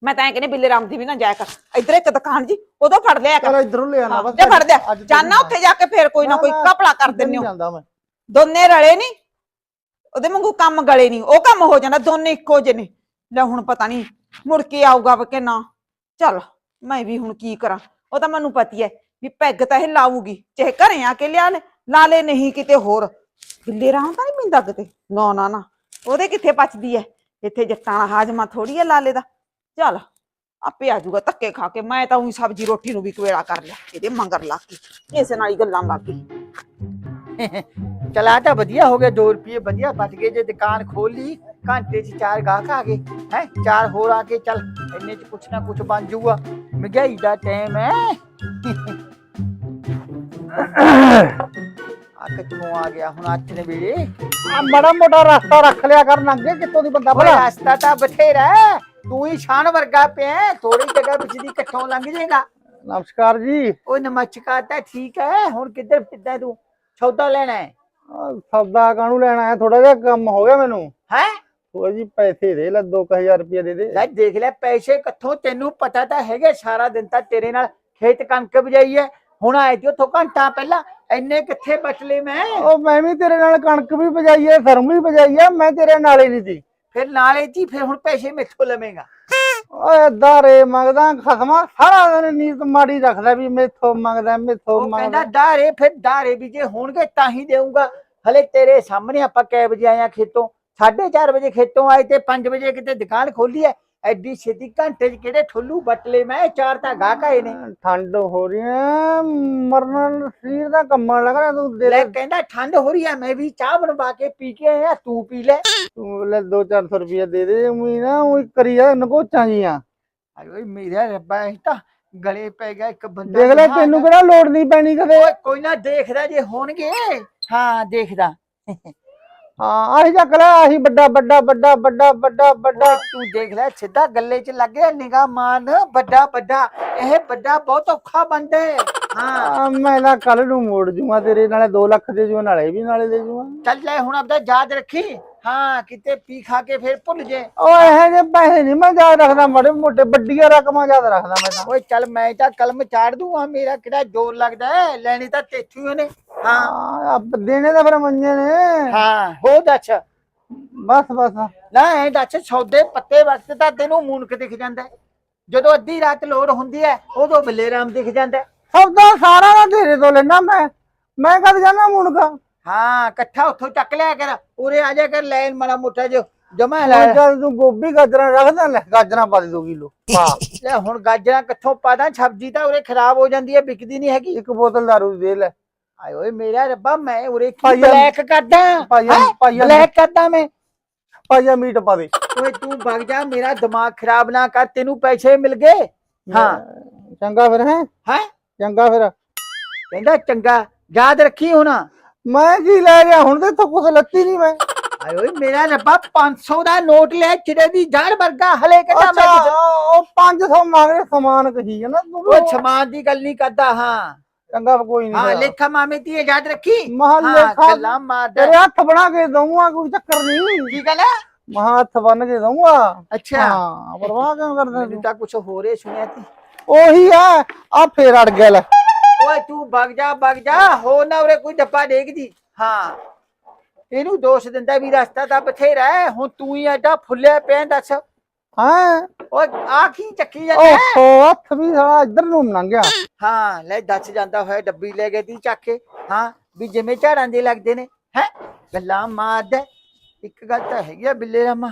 ਮੈਂ ਤਾਂ ਐ ਕਹਿੰਦੀ ਬਿੱਲੇ ਰਾਮ ਦੀ ਵੀ ਨਾ ਜਾਇਆ ਕਰ। ਇੱਧਰ ਇੱਕ ਦੁਕਾਨ ਜੀ ਉਦੋਂ ਫੜ ਲਿਆ ਕਰ। ਚਲ ਇਧਰੋਂ ਲੈ ਆਣਾ ਬਸ ਜਾ ਫੜ ਲਿਆ। ਅੱਜ ਤੋਂ ਜਾਨਾ ਉੱਥੇ ਜਾ ਕੇ ਫੇਰ ਕੋਈ ਨਾ ਕੋਈ ਨਾ, ਕਪੜਾ ਕਰ ਨਹੀਂ ਹੋ। ਜਾਂਦਾ ਮੈਂ। ਦੋਨੇ ਰਲੇ ਨਹੀਂ ਉਹਦੇ ਵਾਂਗੂ ਕੰਮ ਗਲੇ ਨਹੀਂ ਉਹ ਕੰਮ ਹੋ ਜਾਂਦਾ ਦੋਨੇ ਇੱਕੋ ਜਿਹੇ ਨੇ। ਲੈ ਹੁਣ ਪਤਾ ਨਹੀਂ ਮੁੜ ਕੇ ਆਊਗਾ ਕਿ ਨਾ। ਚੱਲ ਮੈਂ ਵੀ ਹੁਣ ਕੀ ਕਰਾਂ? ਉਹ ਤਾਂ ਮੈਨੂੰ ਪਤੀ ਹੈ ਵੀ ਪੈਗ ਤਾਂ ਇਹ ਲਾਊਗੀ। ਚਾਹੇ ਘਰੇ ਆ ਕੇ ਲਿਆ ਲੈ ਲਾ ਲੈ ਨਹੀਂ ਕਿਤੇ ਹੋਰ। ਬਿੱਲੇ ਰਾਮ ਤਾਂ ਨਹੀਂ ਮਿੰਦਾ ਕਿਤੇ। ਨਾ ਨਾ ਨਾ। ਉਹਦੇ ਕਿੱਥੇ ਪਚਦੀ ਐ? ਇੱਥੇ ਜੱਟਾਂ ਦਾ ਹਾਜਮਾ ਥੋੜੀ ਐ ਲਾਲੇ ਦਾ। ਚੱਲ, ਆਪੇ ਆ ਜਾਊਗਾ ਧੱਕੇ ਖਾ ਕੇ। ਮੈਂ ਤਾਂ ਉਹੀ ਸਬਜ਼ੀ ਰੋਟੀ ਨੂੰ ਵੀ ਕਵੇੜਾ ਕਰ ਲਿਆ, ਇਹਦੇ ਮੰਗਰ ਲਾ ਕੇ, ਇਸੇ ਨਾਲ ਹੀ ਗੱਲਾਂ ਲੱਗ ਗਈ ਚਲਾ ਤਾਂ ਵਧੀਆ ਹੋ ਗਿਆ 2 ਰੁਪਏ ਵਧੀਆ ਬਚ ਗਏ। ਜੇ ਦੁਕਾਨ ਖੋਲੀ, ਘੰਟੇ ਚ ਚਾਰ ਗਾਹਕ ਆ ਗਏ, ਹੈ? ਚਾਰ ਹੋਰ ਆ ਕੇ ਚੱਲ, ਇੰਨੇ ਚ ਕੁਛ ਨਾ ਕੁਛ ਬਣ ਜਾਊਗਾ। ਮਹਿੰਗਾਈ ਦਾ ਟਾਈਮ ਹੈ ਆ ਕਿੱਥੋਂ ਆ ਗਿਆ? ਹੁਣ ਅੱਠ ਨੇ ਵੇਲੇ। ਆ ਮੜਾ ਮੋਟਾ ਰਸਤਾ ਰੱਖ ਲਿਆ ਕਰ ਨੰਗੇ ਕਿੱਥੋਂ ਦੀ ਬੰਦਾ ਓਏ ਭਲਾ? ਰਸਤਾ ਤਾਂ ਬਥੇਰਾ ਹੈ। ਤੂੰ ਹੀ ਸ਼ਾਨ ਵਰਗਾ ਪਿਆ ਥੋੜੀ ਜਗ੍ਹਾ ਵਿੱਚ ਦੀ ਕਿੱਥੋਂ ਲੰਘ ਜਾਏਗਾ। ਨਮਸਕਾਰ ਜੀ। ਓਏ ਨਮਸਕਾਰ ਤਾਂ ਠੀਕ ਹੈ। ਹੁਣ ਕਿੱਧਰ ਫਿਰਦਾ ਤੂੰ? ਸੌਦਾ ਲੈਣਾ ਹੈ? ਆਹ ਸੌਦਾ ਕਾਹਨੂੰ ਲੈਣਾ ਹੈ? ਥੋੜਾ ਜਿਹਾ ਕੰਮ ਹੋ ਗਿਆ ਮੈਨੂੰ। ਹੈ? ਥੋੜਾ ਜੀ ਪੈਸੇ ਦੇ ਲੈ 2000 ਰੁਪਏ ਦੇ ਦੇ। ਲੈ ਦੇਖ ਲੈ ਪੈਸੇ ਕਿੱਥੋਂ? ਤੈਨੂੰ ਪਤਾ ਤਾਂ ਹੈਗਾ ਸਾਰਾ ਦਿਨ ਤਾਂ ਤੇਰੇ ਨਾਲ ਖੇਤ ਕਣਕ ਬਜਾਈ ਹੈ। ਹੁਣ ਆਏ ਤੇ ਉੱਥੋਂ ਘੰਟਾ ਪਹਿਲਾਂ ਇੰਨੇ ਕਿੱਥੇ ਬਚਲੇ ਮੈਂ? ਉਹ ਮੈਂ ਵੀ ਤੇਰੇ ਨਾਲ ਕਣਕ ਵੀ ਬਜਾਈ ਹੈ ਸਰਮ ਵੀ ਬਜਾਈ ਹੈ ਮੈਂ ਤੇਰੇ ਨਾਲ ਹੀ ਨਹੀਂ ਸੀ। ਫਿਰ ਨਾਲੇ ਜੀ ਫਿਰ ਹੁਣ ਪੈਸੇ ਮੈਥੋਂ ਲਵੇਂਗਾ। ਓਏ ਦਾਰੇ ਮੰਗਦਾ ਖਸਮਾ ਸਾਰਾ ਦਿਨ ਨੀਤ ਮਾੜੀ ਰੱਖਦਾ ਵੀ ਮੇਥੋਂ ਮੰਗਦਾ ਮੇਥੋਂ ਉਹ ਕਹਿੰਦਾ ਮੰਗਦਾ। ਡਾਰੇ ਫਿਰ ਡਾਰੇ ਵੀ ਜੇ ਹੋਣਗੇ ਤਾਂ ਹੀ ਦੇਊਗਾ। ਹਲੇ ਤੇਰੇ ਸਾਹਮਣੇ ਆਪਾਂ ਕੈ ਵਜੇ ਆਇਆ ਖੇਤੋਂ। 4:30 ਵਜੇ ਖੇਤੋਂ ਆਏ ਤੇ 5 ਵਜੇ ਕਿਤੇ ਦੁਕਾਨ ਖੋਲੀ ਐ ਐਡੀ ਛੇਤੀ ਘੰਟੇ 'ਚ ਕਿਹੜੇ ਠੁੱਲੂ ਬਟਲੇ? ਮੈਂ ਚਾਰ ਤਾਂ ਗਾਹਕ ਆਏ ਨੇ। ਠੰਡ ਹੋ ਰਹੀ ਹੈ ਮਰਨ ਸਰੀਰ ਦਾ ਕੰਮਣ ਲੱਗ ਰਿਹਾ ਤੂੰ ਦੇ ਲੈ ਦੇ ਕਹਿੰਦਾ ਠੰਡ ਹੋ ਰਹੀ ਐ ਮੈਂ ਵੀ ਚਾਹ ਬਣਵਾ ਕੇ ਪੀ ਕੇ ਆਇਆ ਤੂੰ ਪੀ ਲੈ। ਤੂੰ ਲੈ 2-400 ਰੁਪਏ ਦੇ ਦੇ ਉਮੀ ਨਾ ਉਹ ਕਰੀ ਜਾ ਨਕੋਚਾਂ ਜੀਆਂ। ਆਏ ਓਏ ਮੇਰਾ ਰੱਬਾ ਇਹ ਤਾਂ ਗਲੇ ਪੈ ਗਿਆ ਇੱਕ ਬੰਦਾ ਦੇਖ ਲੈ ਨਿਹਾਲ ਤੈਨੂੰ ਦਾ। ਕਿਹੜਾ ਲੋੜ ਨਹੀਂ ਪੈਣੀ ਕਦੇ। ਓਏ ਕੋਈ ਨਾ ਦੇਖਦਾ ਜੇ ਹੋਣਗੇ। ਹਾਂ ਦੇਖਦਾ। ਹਾਂ ਆਹੀ ਚੱਕ ਲੈ ਆਹੀ ਵੱਡਾ ਵੱਡਾ ਵੱਡਾ ਵੱਡਾ ਵੱਡਾ ਵੱਡਾ। ਤੂੰ ਦੇਖ ਲੈ ਸਿੱਧਾ ਗੱਲੇ 'ਚ ਲੱਗਿਆ ਨਿਗਾਹ ਮਾਰਨ ਵੱਡਾ ਵੱਡਾ। ਇਹ ਵੱਡਾ ਬਹੁਤ ਔਖਾ ਬੰਦਾ ਹੈ। ਹਾਂ। ਆ, ਮੈਂ ਨਾ ਕੱਲ ਨੂੰ ਮੋੜ ਜੂਗਾ ਤੇਰੇ ਨਾਲੇ 2 ਲੱਖ ਦੇ ਜੂ ਨਾਲੇ ਵੀ ਨਾਲੇ ਦੇ ਜੂਗਾ। ਚੱਲ ਲੈ ਹੁਣ ਆਪਦਾ ਯਾਦ ਰੱਖੀ। ਹਾਂ ਕਿਤੇ ਪੀ ਖਾ ਕੇ ਫਿਰ ਭੁੱਲ ਜੇ। ਓਏ ਇਹ ਜੇ ਪੈਸੇ ਨਹੀਂ ਮੈਂ ਯਾਦ ਰੱਖਦਾ ਮਾੜੇ ਮੋਟੇ ਵੱਡੀਆਂ ਰਕਮਾਂ ਯਾਦ ਰੱਖਦਾ ਮੈਂ ਤਾਂ। ਓਏ ਚੱਲ ਮੈਂ ਤਾਂ ਕਲਮ ਚਾੜ ਦੂੰਗਾ ਮੇਰਾ ਕਿਹੜਾ ਜ਼ੋਰ ਲੱਗਦਾ ਹੈ? ਲੈਣੀ ਤਾਂ ਤੇਥੋਂ ਉਹਨੇ ਹਾਂ। ਹਾਂ ਦੇਣੇ ਤਾਂ ਫਿਰ ਮੰਨੇ ਨੇ। ਹਾਂ। ਹੋ ਦੱਸ। ਬਸ ਬਸ। ਨਾ ਐ ਦੱਸ ਸੌਦੇ ਪੱਤੇ ਵਕਤ ਤਾਂ ਤੈਨੂੰ ਮੂਨਕ ਦਿਖ ਜਾਂਦਾ ਹੈ। ਜਦੋਂ ਅੱਧੀ ਰਾਤ ਲੋੜ ਹੁੰਦੀ ਹੈ ਉਦੋਂ ਬੱਲੇ ਰਾਮ ਦਿਖ ਜਾਂਦਾ ਹੈ। ਸੌਦਾ ਸਾਰਾ ਦਾ ਤੇਰੇ ਤੋਂ ਲੈਣਾ ਮੈਂ। ਮੈਂ ਕਦ ਜਾਣਾ ਮੁੰਡਾ ਹਾਂ ਇਕੱਠਾ ਉੱਥੋਂ ਚੱਕ ਲਿਆ ਕਰ। ਉਰੇ ਆ ਜਾ ਕਰ ਲੈਣ ਮਾੜਾ ਮੋਟਾ ਜੋ ਜਮਾ ਲੈ ਚੱਲ ਤੂੰ ਗੋਭੀ ਗਾਜਰਾਂ ਰੱਖਦਾ ਲੈ ਗਾਜਰਾਂ ਪਾ ਦੇ 2 ਕਿਲੋ। ਹਾਂ। ਲੈ ਹੁਣ ਗਾਜਰਾਂ ਕਿੱਥੋਂ ਪਾਦਾ ਸਬਜ਼ੀ ਤਾਂ ਉਰੇ ਖਰਾਬ ਹੋ ਜਾਂਦੀ ਹੈ ਵਿਕਦੀ ਨਹੀਂ ਹੈਗੀ। ਇੱਕ ਬੋਤਲ ਦਾਰੂ ਦੀ ਲੈ। ਆਏ ਓਏ ਮੇਰਾ ਰੱਬਾ ਮੈਂ ਉਰੇ ਕੀ ਬਲੈਕ ਕਰਦਾ? ਭਾਈ ਹੈਂ? ਭਾਈ ਬਲੈਕ ਕਰਦਾ ਮੈਂ? ਭਾਈਆ ਮੀਟ ਪਾ ਦੇ। ਓਏ ਤੂੰ ਭੱਗ ਜਾ ਮੇਰਾ ਦਿਮਾਗ ਖਰਾਬ ਨਾ ਕਰ ਤੈਨੂੰ ਪੈਸੇ ਮਿਲ ਗਏ? ਹਾਂ। ਚੰਗਾ ਫਿਰ ਹੈ? ਹੈ? ਚੰਗਾ ਫਿਰ। ਕਹਿੰਦਾ ਚੰਗਾ ਯਾਦ ਰੱਖੀ ਹੁਣ। ਮੈਂ ਕੀ ਲੈ ਗਿਆ ਹੁਣ ਤੇ ਇੱਥੋਂ ਕੁਛ ਲੱਤੀ ਨਹੀਂ ਮੈਂ। ਆਏ ਓਏ ਮੇਰਾ ਰੱਬਾ 500 ਦਾ ਨੋਟ ਲੈ ਚਿੜੇ ਦੀ ਜੜ ਵਰਗਾ ਹਲੇ ਕਹਿੰਦਾ ਮੈਂ ਅੱਛਾ ਕੁਛ- ਉਹ 500 ਮੰਗ ਰਿਹਾ ਸਮਾਨ ਕਹੀ ਹੈ ਨਾ ਤੂੰ। ਉਹ ਸਮਾਨ ਦੀ ਗੱਲ ਨਹੀਂ ਕਰਦਾ ਹਾਂ। ਚੰਗਾ ਕੋਈ ਹਾਂ ਨਹੀਂ ਲੇਖਾ ਮਾਮੇ ਦੀ ਯਾਦ ਰੱਖੀ? ਮਹੱਲੇ ਹਾਂ ਖਾ ਗੱਲਾਂ ਮਾਰਦਾ। ਤੇਰੇ ਹੱਥ ਬਣਾ ਕੇ ਦਊਂਗਾ ਕੋਈ ਚੱਕਰ ਨਹੀਂ। ਕੀ ਗੱਲ ਮਹਾ ਹੱਥ ਬੰਨ ਕੇ ਦਊਂਗਾ। ਅੱਛਾ। ਹਾਂ ਪਰਵਾਹ ਕਿਉਂ ਕਰਦਾ ਮੈਨੂੰ ਤੂੰ? ਤਾਂ ਕੁਛ ਹੋਰ ਹੀ ਸੁਣਿਆ ਤੀ ਉਹੀ ਆ ਆ ਫੇਰ ਅੜ ਗਿਆ ਲੈ। ਓਏ ਤੂੰ ਭੱਗ ਜਾ ਭੱਗ ਜਾ। ਹੋ ਨਾ ਉਰੇ ਕੋਈ ਡੱਬਾ ਡੇਗਦੀ। ਹਾਂ। ਇਹਨੂੰ ਦੋਸ਼ ਦਿੰਦਾ ਵੀ ਰਸਤਾ ਤਾਂ ਬਥੇਰਾ ਹੈ। ਹੁਣ ਤੂੰ ਹੀ ਐਡਾ ਫੁੱਲਿਆ ਪਿਆ ਦੱਸ। ਹਾਂ। ਓਏ ਆ ਕੀ ਚੱਕੀ ਜਾਂਦਾ ਹੈ? ਓਹੋ ਹੱਥ ਵੀ ਸਾਲਾ ਇੱਧਰ ਨੂੰ ਲੰਘਿਆ। ਹਾਂ ਲੈ ਦੱਸ ਜਾਂਦਾ ਹੋਇਆ ਡੱਬੀ ਲੈ ਗਏ ਤੀ ਚੱਕ ਕੇ। ਹਾਂ ਵੀ ਜਿਵੇਂ ਝਾੜਾਂ ਦੇ ਲੱਗਦੇ ਨੇ। ਹੈ? ਗੱਲਾਂ ਮਾਰਦਾ ਇੱਕ ਗੱਲ ਤਾਂ ਹੈਗੀ ਆ ਬਿੱਲੇ ਰਾਮਾ।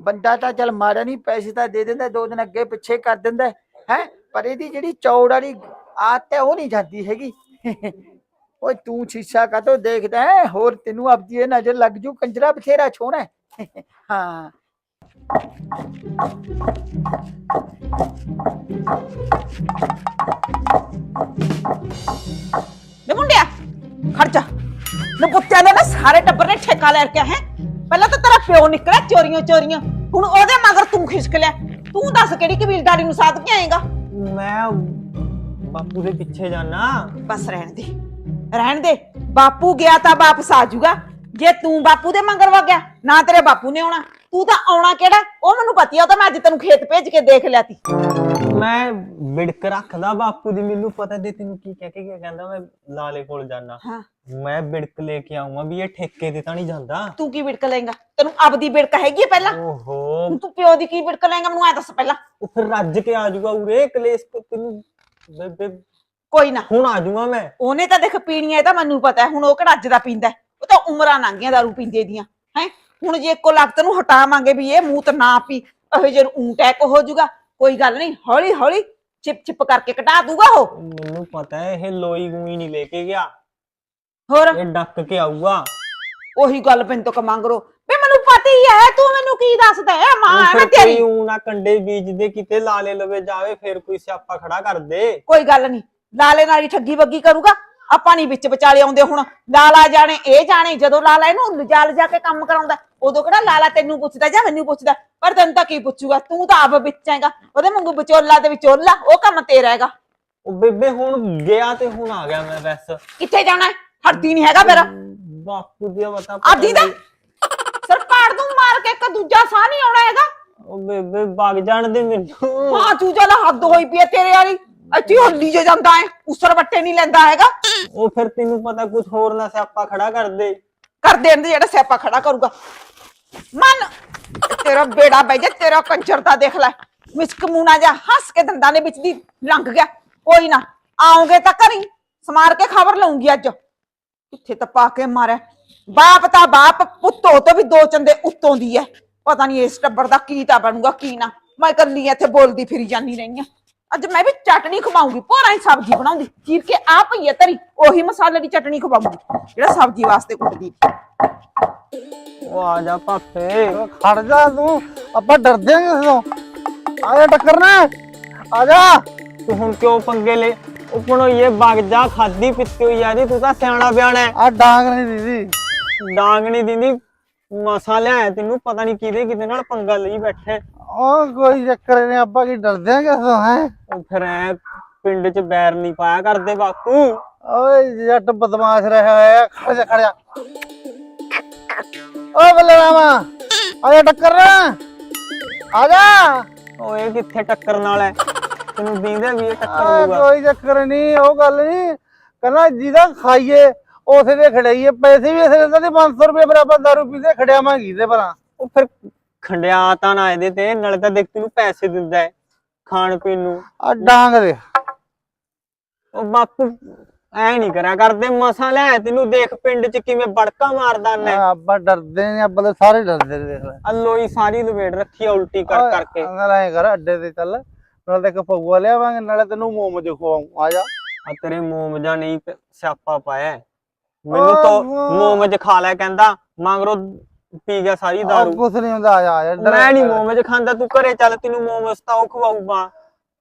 ਬੰਦਾ ਤਾਂ ਚੱਲ ਮਾੜਾ ਨਹੀਂ ਪੈਸੇ ਤਾਂ ਦੇ ਦਿੰਦਾ ਦੋ ਦਿਨ ਅੱਗੇ ਪਿੱਛੇ ਕਰ ਦਿੰਦਾ ਹੈ? ਪਰ ਇਹਦੀ ਜਿਹੜੀ ਚੌੜ ਵਾਲੀ ਆਦਤ ਹੈ ਉਹ ਨਹੀਂ ਜਾਂਦੀ ਹੈਗੀ। ਓਏ ਤੂੰ ਸ਼ੀਸ਼ਾ ਕਾਤੋਂ ਦੇਖਦਾ ਹੈ? ਹੋਰ ਤੈਨੂੰ ਆਪਦੀ ਇਹ ਨਜ਼ਰ ਲੱਗ ਜੂ ਕੰਜਰਾ ਬਥੇਰਾ ਛੋਣਾ ਹੈ। ਹਾਂ। ਵੇ ਮੁੰਡਿਆ ਖੜ ਜਾ। ਨਪੁੱਤਿਆਂ ਦੇ ਨਾ ਸਾਰੇ ਟੱਬਰ ਨੇ ਠੇਕਾ ਲੈ ਰੱਖਿਆ ਹੈ। ਪਹਿਲਾਂ ਤਾਂ ਤੇਰਾ ਪਿਓ ਨਿਕਲਿਆ ਚੋਰੀਆਂ ਚੋਰੀਆਂ। ਹੁਣ ਉਹਦੇ ਮਗਰ ਤੂੰ ਖਿਸਕ ਲਿਆ। ਤੂੰ ਦੱਸ ਕਿਹੜੀ ਕਬੀਲਦਾਰੀ ਨੂੰ ਸਾਧ ਕੇ ਆਏਗਾ ਮੈਂ ਬਾਪੂ ਦੇ ਪਿੱਛੇ ਜਾਣਾ ਬਸ ਰਹਿਣ ਦੇ। ਰਹਿਣ ਦੇ। ਬਾਪੂ ਗਿਆ ਤਾਂ ਵਾਪਸ ਆ ਜਾਊਗਾ। ਜੇ ਤੂੰ ਬਾਪੂ ਦੇ ਮਗਰ ਵਗ ਗਿਆ ਨਾ ਤੇਰੇ ਬਾਪੂ ਨੇ ਆਉਣਾ। ਤੂੰ ਤਾਂ ਆਉਣਾ ਕਿਹੜਾ? ਉਹ ਮੈਨੂੰ ਪਤੀ ਆ ਉਹ ਤਾਂ ਮੈਂ ਅੱਜ ਤੈਨੂੰ ਖੇਤ ਭੇਜ ਕੇ ਦੇਖ ਲਿਆ ਤੀ ਮੈਂ ਵਿੜਕ ਰੱਖਦਾ ਬਾਪੂ ਦੀ ਮੈਨੂੰ ਪਤਾ ਦੇ ਤੈਨੂੰ ਕੀ ਕਹਿ ਕੇ ਗਿਆ ਕਹਿੰਦਾ ਮੈਂ ਲਾਲੇ ਕੋਲ ਜਾਣਾ ਹਾਂ। ਮੈਂ ਵਿੜਕ ਲੈ ਕੇ ਆਉਂਗਾ ਵੀ ਇਹ ਠੇਕੇ ਤੇ ਤਾਂ ਨਹੀਂ ਜਾਂਦਾ। ਤੂੰ ਕੀ ਵਿੜਕ ਲਏਗਾ? ਤੈਨੂੰ ਆਪਦੀ ਵਿੜਕ ਹੈਗੀ ਹੈ ਪਹਿਲਾਂ? ਓਹੋ। ਤੂੰ ਪਿਓ ਦੀ ਕੀ ਵਿੜਕ ਲਏਗਾ? ਮੈਨੂੰ ਐ ਦੱਸ ਪਹਿਲਾਂ। ਉਹ ਫਿਰ ਰੱਜ ਕੇ ਆ ਜਾਊਗਾ ਉਰੇ ਕਲੇਸ਼ ਤੈਨੂੰ ਬੇਬੇ ਕੋਈ ਨਾ। ਹੁਣ ਆ ਜਾਊਗਾ ਮੈਂ। ਉਹਨੇ ਤਾਂ ਦੇਖ ਪੀਣੀਆਂ ਇਹ ਤਾਂ ਮੈਨੂੰ ਪਤਾ ਹੈ। ਹੁਣ ਉਹ ਕਿਹੜਾ ਅੱਜ ਦਾ ਪੀਂਦਾ ਹੈ? ਉਹ ਤਾਂ ਉਮਰਾਂ ਲੰਘੀਆਂ ਦਾਰੂ ਪੀਂਦੇ ਦੀਆਂ ਹੈ? ਹੁਣ ਜੇ ਇੱਕੋ ਲਖਤ ਨੂੰ ਹਟਾਵਾਂਗੇ ਵੀ ਇਹ ਮੂੰਹ ਤੇ ਨਾ ਪੀ ਇਹੋ ਜਿਹੇ ਊਂ ਟੈਕ ਹੋ ਜਾਊਗਾ ਕੋਈ ਗੱਲ ਨਹੀਂ ਹੌਲੀ ਹੌਲੀ ਚਿਪ ਚਿਪ ਕਰਕੇ ਕਟਾ ਦੂਗਾ ਉਹ। ਮੈਨੂੰ ਪਤਾ ਹੈ ਇਹ ਲੋਈ ਗੂਈ ਨਹੀਂ ਲੈ ਕੇ ਗਿਆ। ਹੋਰ? ਇਹ ਡੱਕ ਕੇ ਆਊਗਾ। ਉਹੀ ਗੱਲ ਪਿੰਨ ਤੋਂ ਕਮੰਗਰੋ। ਮੈਨੂੰ ਪਤਾ ਹੀ ਹੈ ਤੂੰ ਮੈਨੂੰ ਕੀ ਦੱਸਦਾ ਹੈ? ਮਾਂ ਉਹ ਹੈ ਫਿਰ ਤੇਰੀ ਕੋਈ ਊਂ ਨਾ ਕੰਡੇ ਬੀਜਦੇ ਕਿਤੇ ਲਾਲੇ ਲਵੇ ਜਾਵੇ ਫਿਰ ਕੋਈ ਸਿਆਪਾ ਖੜਾ ਕਰ ਦੇ। ਕੋਈ ਗੱਲ ਨਹੀਂ ਲਾਲੇ ਨਾਲ ਹੀ ਠੱਗੀ ਵੱਗੀ ਕਰੂਗਾ। ਆਪਾਂ ਨਹੀਂ ਵਿੱਚ ਵਿਚਾਲੇ ਆਉਂਦੇ ਹੁਣ। ਲਾਲਾ ਜਾਣੇ ਇਹ ਜਾਣੇ ਜਦੋਂ ਲਾਲਾ ਇਹਨੂੰ ਲਿਜਾ ਲਿਜਾ ਕੇ ਕੰਮ ਕਰਾਉਂਦਾ ਉਦੋਂ ਕਿਹੜਾ ਲਾਲਾ ਤੈਨੂੰ ਪੁੱਛਦਾ ਜਾਂ ਮੈਨੂੰ ਪੁੱਛਦਾ? ਪਰ ਤੈਨੂੰ ਤਾਂ ਕੀ ਪੁੱਛੂਗਾ? ਤੂੰ ਤਾਂ ਆਪ ਵਿੱਚ ਹੈਗਾ। ਉਹਦੇ ਵਾਂਗੂ ਵਿਚੋਲਾ ਤੇ ਵਿਚੋਲਾ ਉਹ ਕੰਮ ਤੇਰਾ ਹੈਗਾ। ਉਹ ਬੇਬੇ ਹੁਣ ਗਿਆ ਤੇ ਹੁਣ ਆ ਗਿਆ ਮੈਂ ਵੈਸ ਕਿੱਥੇ ਜਾਣਾ ਹੈ? ਹੱਡੀ ਨਹੀਂ ਹੈਗਾ ਮੇਰਾ ਬਾਪੂ ਦੀ ਪਤਾ ਆਦੀ ਦਾ? ਕੇ ਇੱਕ ਦੂਜਾ ਸਾਹ ਨਹੀਂ ਆਉਣਾ ਹੈਗਾ। ਉਹ ਬੇਬੇ ਵਗ ਜਾਣ ਦੇ ਮੈਨੂੰ। ਹਾਂ ਚੂਜਾ ਦਾ ਹੱਦ ਹੋਈ ਪਈ ਹੈ ਤੇਰੇ ਵਾਲੀ। ਅੱਛੀ ਹੱਡੀ ਜੇ ਜਾਂਦਾ ਹੈ ਉਸਰ ਵੱਟੇ ਨਹੀਂ ਲੈਂਦਾ ਹੈਗਾ। ਉਹ ਫਿਰ ਤੈਨੂੰ ਪਤਾ ਕੁਝ ਹੋਰ ਨਾ ਸਿਆਪਾ ਖੜਾ ਕਰ ਦੇ। ਕਰ ਦੇਣ ਦੇ ਜਿਹੜਾ ਸਿਆਪਾ ਖੜਾ ਕਰੂਗਾ। ਮਨ ਤੇਰਾ ਬੇੜਾ ਬਹਿ ਜਾ ਤੇਰਾ ਕੰਜਰ ਦਾ ਦੇਖ ਲੈ। ਮਿਸਕ ਮੂਣਾ ਜਾ ਹੱਸ ਕੇ ਦੰਦਾਂ ਦੇ ਵਿੱਚ ਦੀ ਲੰਘ ਗਿਆ। ਕੋਈ ਨਾ ਆਉਂਗੇ ਤਾਂ ਕਰੀ ਸਮਾਰ ਕੇ ਖਬਰ ਲਊਂਗੀ ਅੱਜ। ਕਿੱਥੇ ਤਪਾ ਕੇ ਮਾਰਿਆ। ਬਾਪ ਤਾਂ ਬਾਪ ਪੁੱਤੋ ਤੋਂ ਵੀ ਦੋ ਚੰਦੇ ਉੱਤੋਂ ਦੀ ਐ। ਪਤਾ ਨਹੀਂ ਇਸ ਟੱਬਰ ਦਾ ਕੀ ਤਾਂ ਬਣੂਗਾ ਕੀ ਨਾ। ਮੈਂ ਕੱਲੀ ਇੱਥੇ ਬੋਲਦੀ ਫਿਰੀ ਜਾਨੀ ਰਹੀ ਆ। ਅੱਜ ਮੈਂ ਵੀ ਚਟਣੀ ਖਵਾਉਂਗੀ ਭੋਰਾ ਹੀ ਸਬਜ਼ੀ ਬਣਾਉਂਦੀ। ਚੀਰ ਕੇ ਆ ਪਈ ਐ ਤਰੀ ਉਹੀ ਮਸਾਲੇ ਦੀ ਚਟਣੀ ਖਵਾਉਂਗੀ ਜਿਹੜਾ ਸਬਜ਼ੀ ਵਾਸਤੇ ਕੁੱਟਦੀ। ਉਹ ਆ ਜਾ ਪਾਪੇ ਖੜ ਜਾ ਤੂੰ ਆਪਾਂ ਡਰਦੇ ਆਂ ਕਿਸੇ ਤੋਂ। ਆ ਜਾ ਟੱਕਰਨਾ ਆ ਜਾ। ਤੂੰ ਹੁਣ ਕਿਉਂ ਪੰਗੇ ਲੈ? ਉਪਣੋ ਇਹ ਵਗ ਜਾ ਖਾਦੀ ਪੀਤੀ ਹੋਈ ਆ ਜੀ ਤੂੰ ਤਾਂ ਸਿਆਣਾ ਬਿਆਣਾ ਹੈ ਆ ਡਾਂਗ ਨਹੀਂ ਦੀਦੀ। ਡਾਂਗ ਨਹੀਂ ਦਿੰਦੀ ਮਸਾ ਲਿਆਇਆ ਤੈਨੂੰ ਪਤਾ ਨਹੀਂ ਕਿਹਦੇ ਕਿਹਦੇ ਨਾਲ ਪੰਗਾ ਲਈ ਬੈਠੇ। ਉਹ ਕੋਈ ਚੱਕਰ ਨਹੀਂ ਆਪਾਂ ਕੀ ਡਰਦੇ ਆਂ ਕਿਸੇ ਹੈ? ਫਿਰ ਐ ਪਿੰਡ 'ਚ ਬੈਰ ਨਹੀਂ ਪਾਇਆ ਕਰਦੇ ਬਾਪੂ। ਓਏ ਜੱਟ ਬਦਮਾਸ਼ ਰਿਹਾ ਹੋਇਆ ਹੈ। ਖੜ ਜਾ ਖੜ ਜਾ। ਓ ਬੱਲੇ ਰਾਮਾ ਆ ਜਾ ਟੱਕਰਨਾ ਆ ਜਾ। ਓਏ ਕਿੱਥੇ ਟੱਕਰ ਨਾਲ ਐ? ਤੈਨੂੰ ਦੀਂਦੇ ਵੀ ਇਹ ਟੱਕਰ ਲੂਗਾ ਕੋਈ ਚੱਕਰ ਨਹੀਂ ਉਹ ਗੱਲ ਨਹੀਂ ਕਹਿੰਦਾ ਜਿਹਦਾ ਖਾਈਏ ਉਸੇ ਦੇ ਖੜਾਈਏ ਪੈਸੇ ਵੀ ਇਸੇ ਦਿੰਦਾ ਤੇ 500 ਰੁਪਏ ਬਰਾਬਰ ਦਾਰੂ ਪੀਦੇ ਖੜਿਆ ਮੰਗੀ ਦੇ ਭਲਾ। ਉਹ ਫਿਰ ਖੰਡਿਆ ਤਾਂ ਨਾ ਇਹਦੇ ਤੇ ਨਾਲੇ ਤਾਂ ਦੇਖ ਤੈਨੂੰ ਪੈਸੇ ਦਿੰਦਾ ਹੈ ਖਾਣ ਪੀਣ ਨੂੰ। ਆ ਡਾਂਗ ਦੇ ਉਹ ਬਾਪੂ ਐ ਨਹੀਂ ਕਰਿਆ ਕਰਦੇ ਮਸਾ ਲੈ ਤੈਨੂੰ ਦੇਖ ਪਿੰਡ 'ਚ ਕਿਵੇਂ ਬੜਕਾ ਮਾਰਦਾ ਨੇ ਆ, ਆਪਾਂ ਡਰਦੇ ਨੇ ਤਾਂ ਸਾਰੇ ਡਰਦੇ ਨੇ ਦੇਖ ਲੈ। ਅਲੋਈ ਸਾਰੀ ਲਵੇੜ ਰੱਖੀ ਆ ਉਲਟੀ ਕਰ ਕਰਕੇ। ਨਾਲ ਐ ਕਰ ਅੱਡੇ ਤੇ ਚੱਲ। ਨਾਲ ਤੇ ਇੱਕ ਪਊਆ ਲਿਆਵਾਂਗੇ ਨਾਲੇ ਤੈਨੂੰ ਮੋਮ ਜੋ ਖਵਾਉਂ। ਆ ਜਾ। ਆ ਤੇਰੇ ਮੋਮ ਜਾਂ ਨਹੀਂ ਪ- ਸਿਆਪਾ ਪਾਇਆ। ਮੈਨੂੰ ਤਾਂ ਓਹ। ਮੋਮ ਚ ਖਾ ਲੈ ਕਹਿੰਦਾ ਮਗਰੋਂ ਪੀ ਗਿਆ ਸਾਰੀ ਦਾਰੂ। ਕੁਛ ਨਹੀਂ ਹੁੰਦਾ ਡਰ- ਮੈਂ ਨਹੀਂ ਮੋਮ ਚ ਖਾਂਦਾ ਤੂੰ ਘਰੇ ਚੱਲ ਤੈਨੂੰ ਮੋਮਸ ਤਾਂ ਉਹ ਖਵਾਊਗਾ।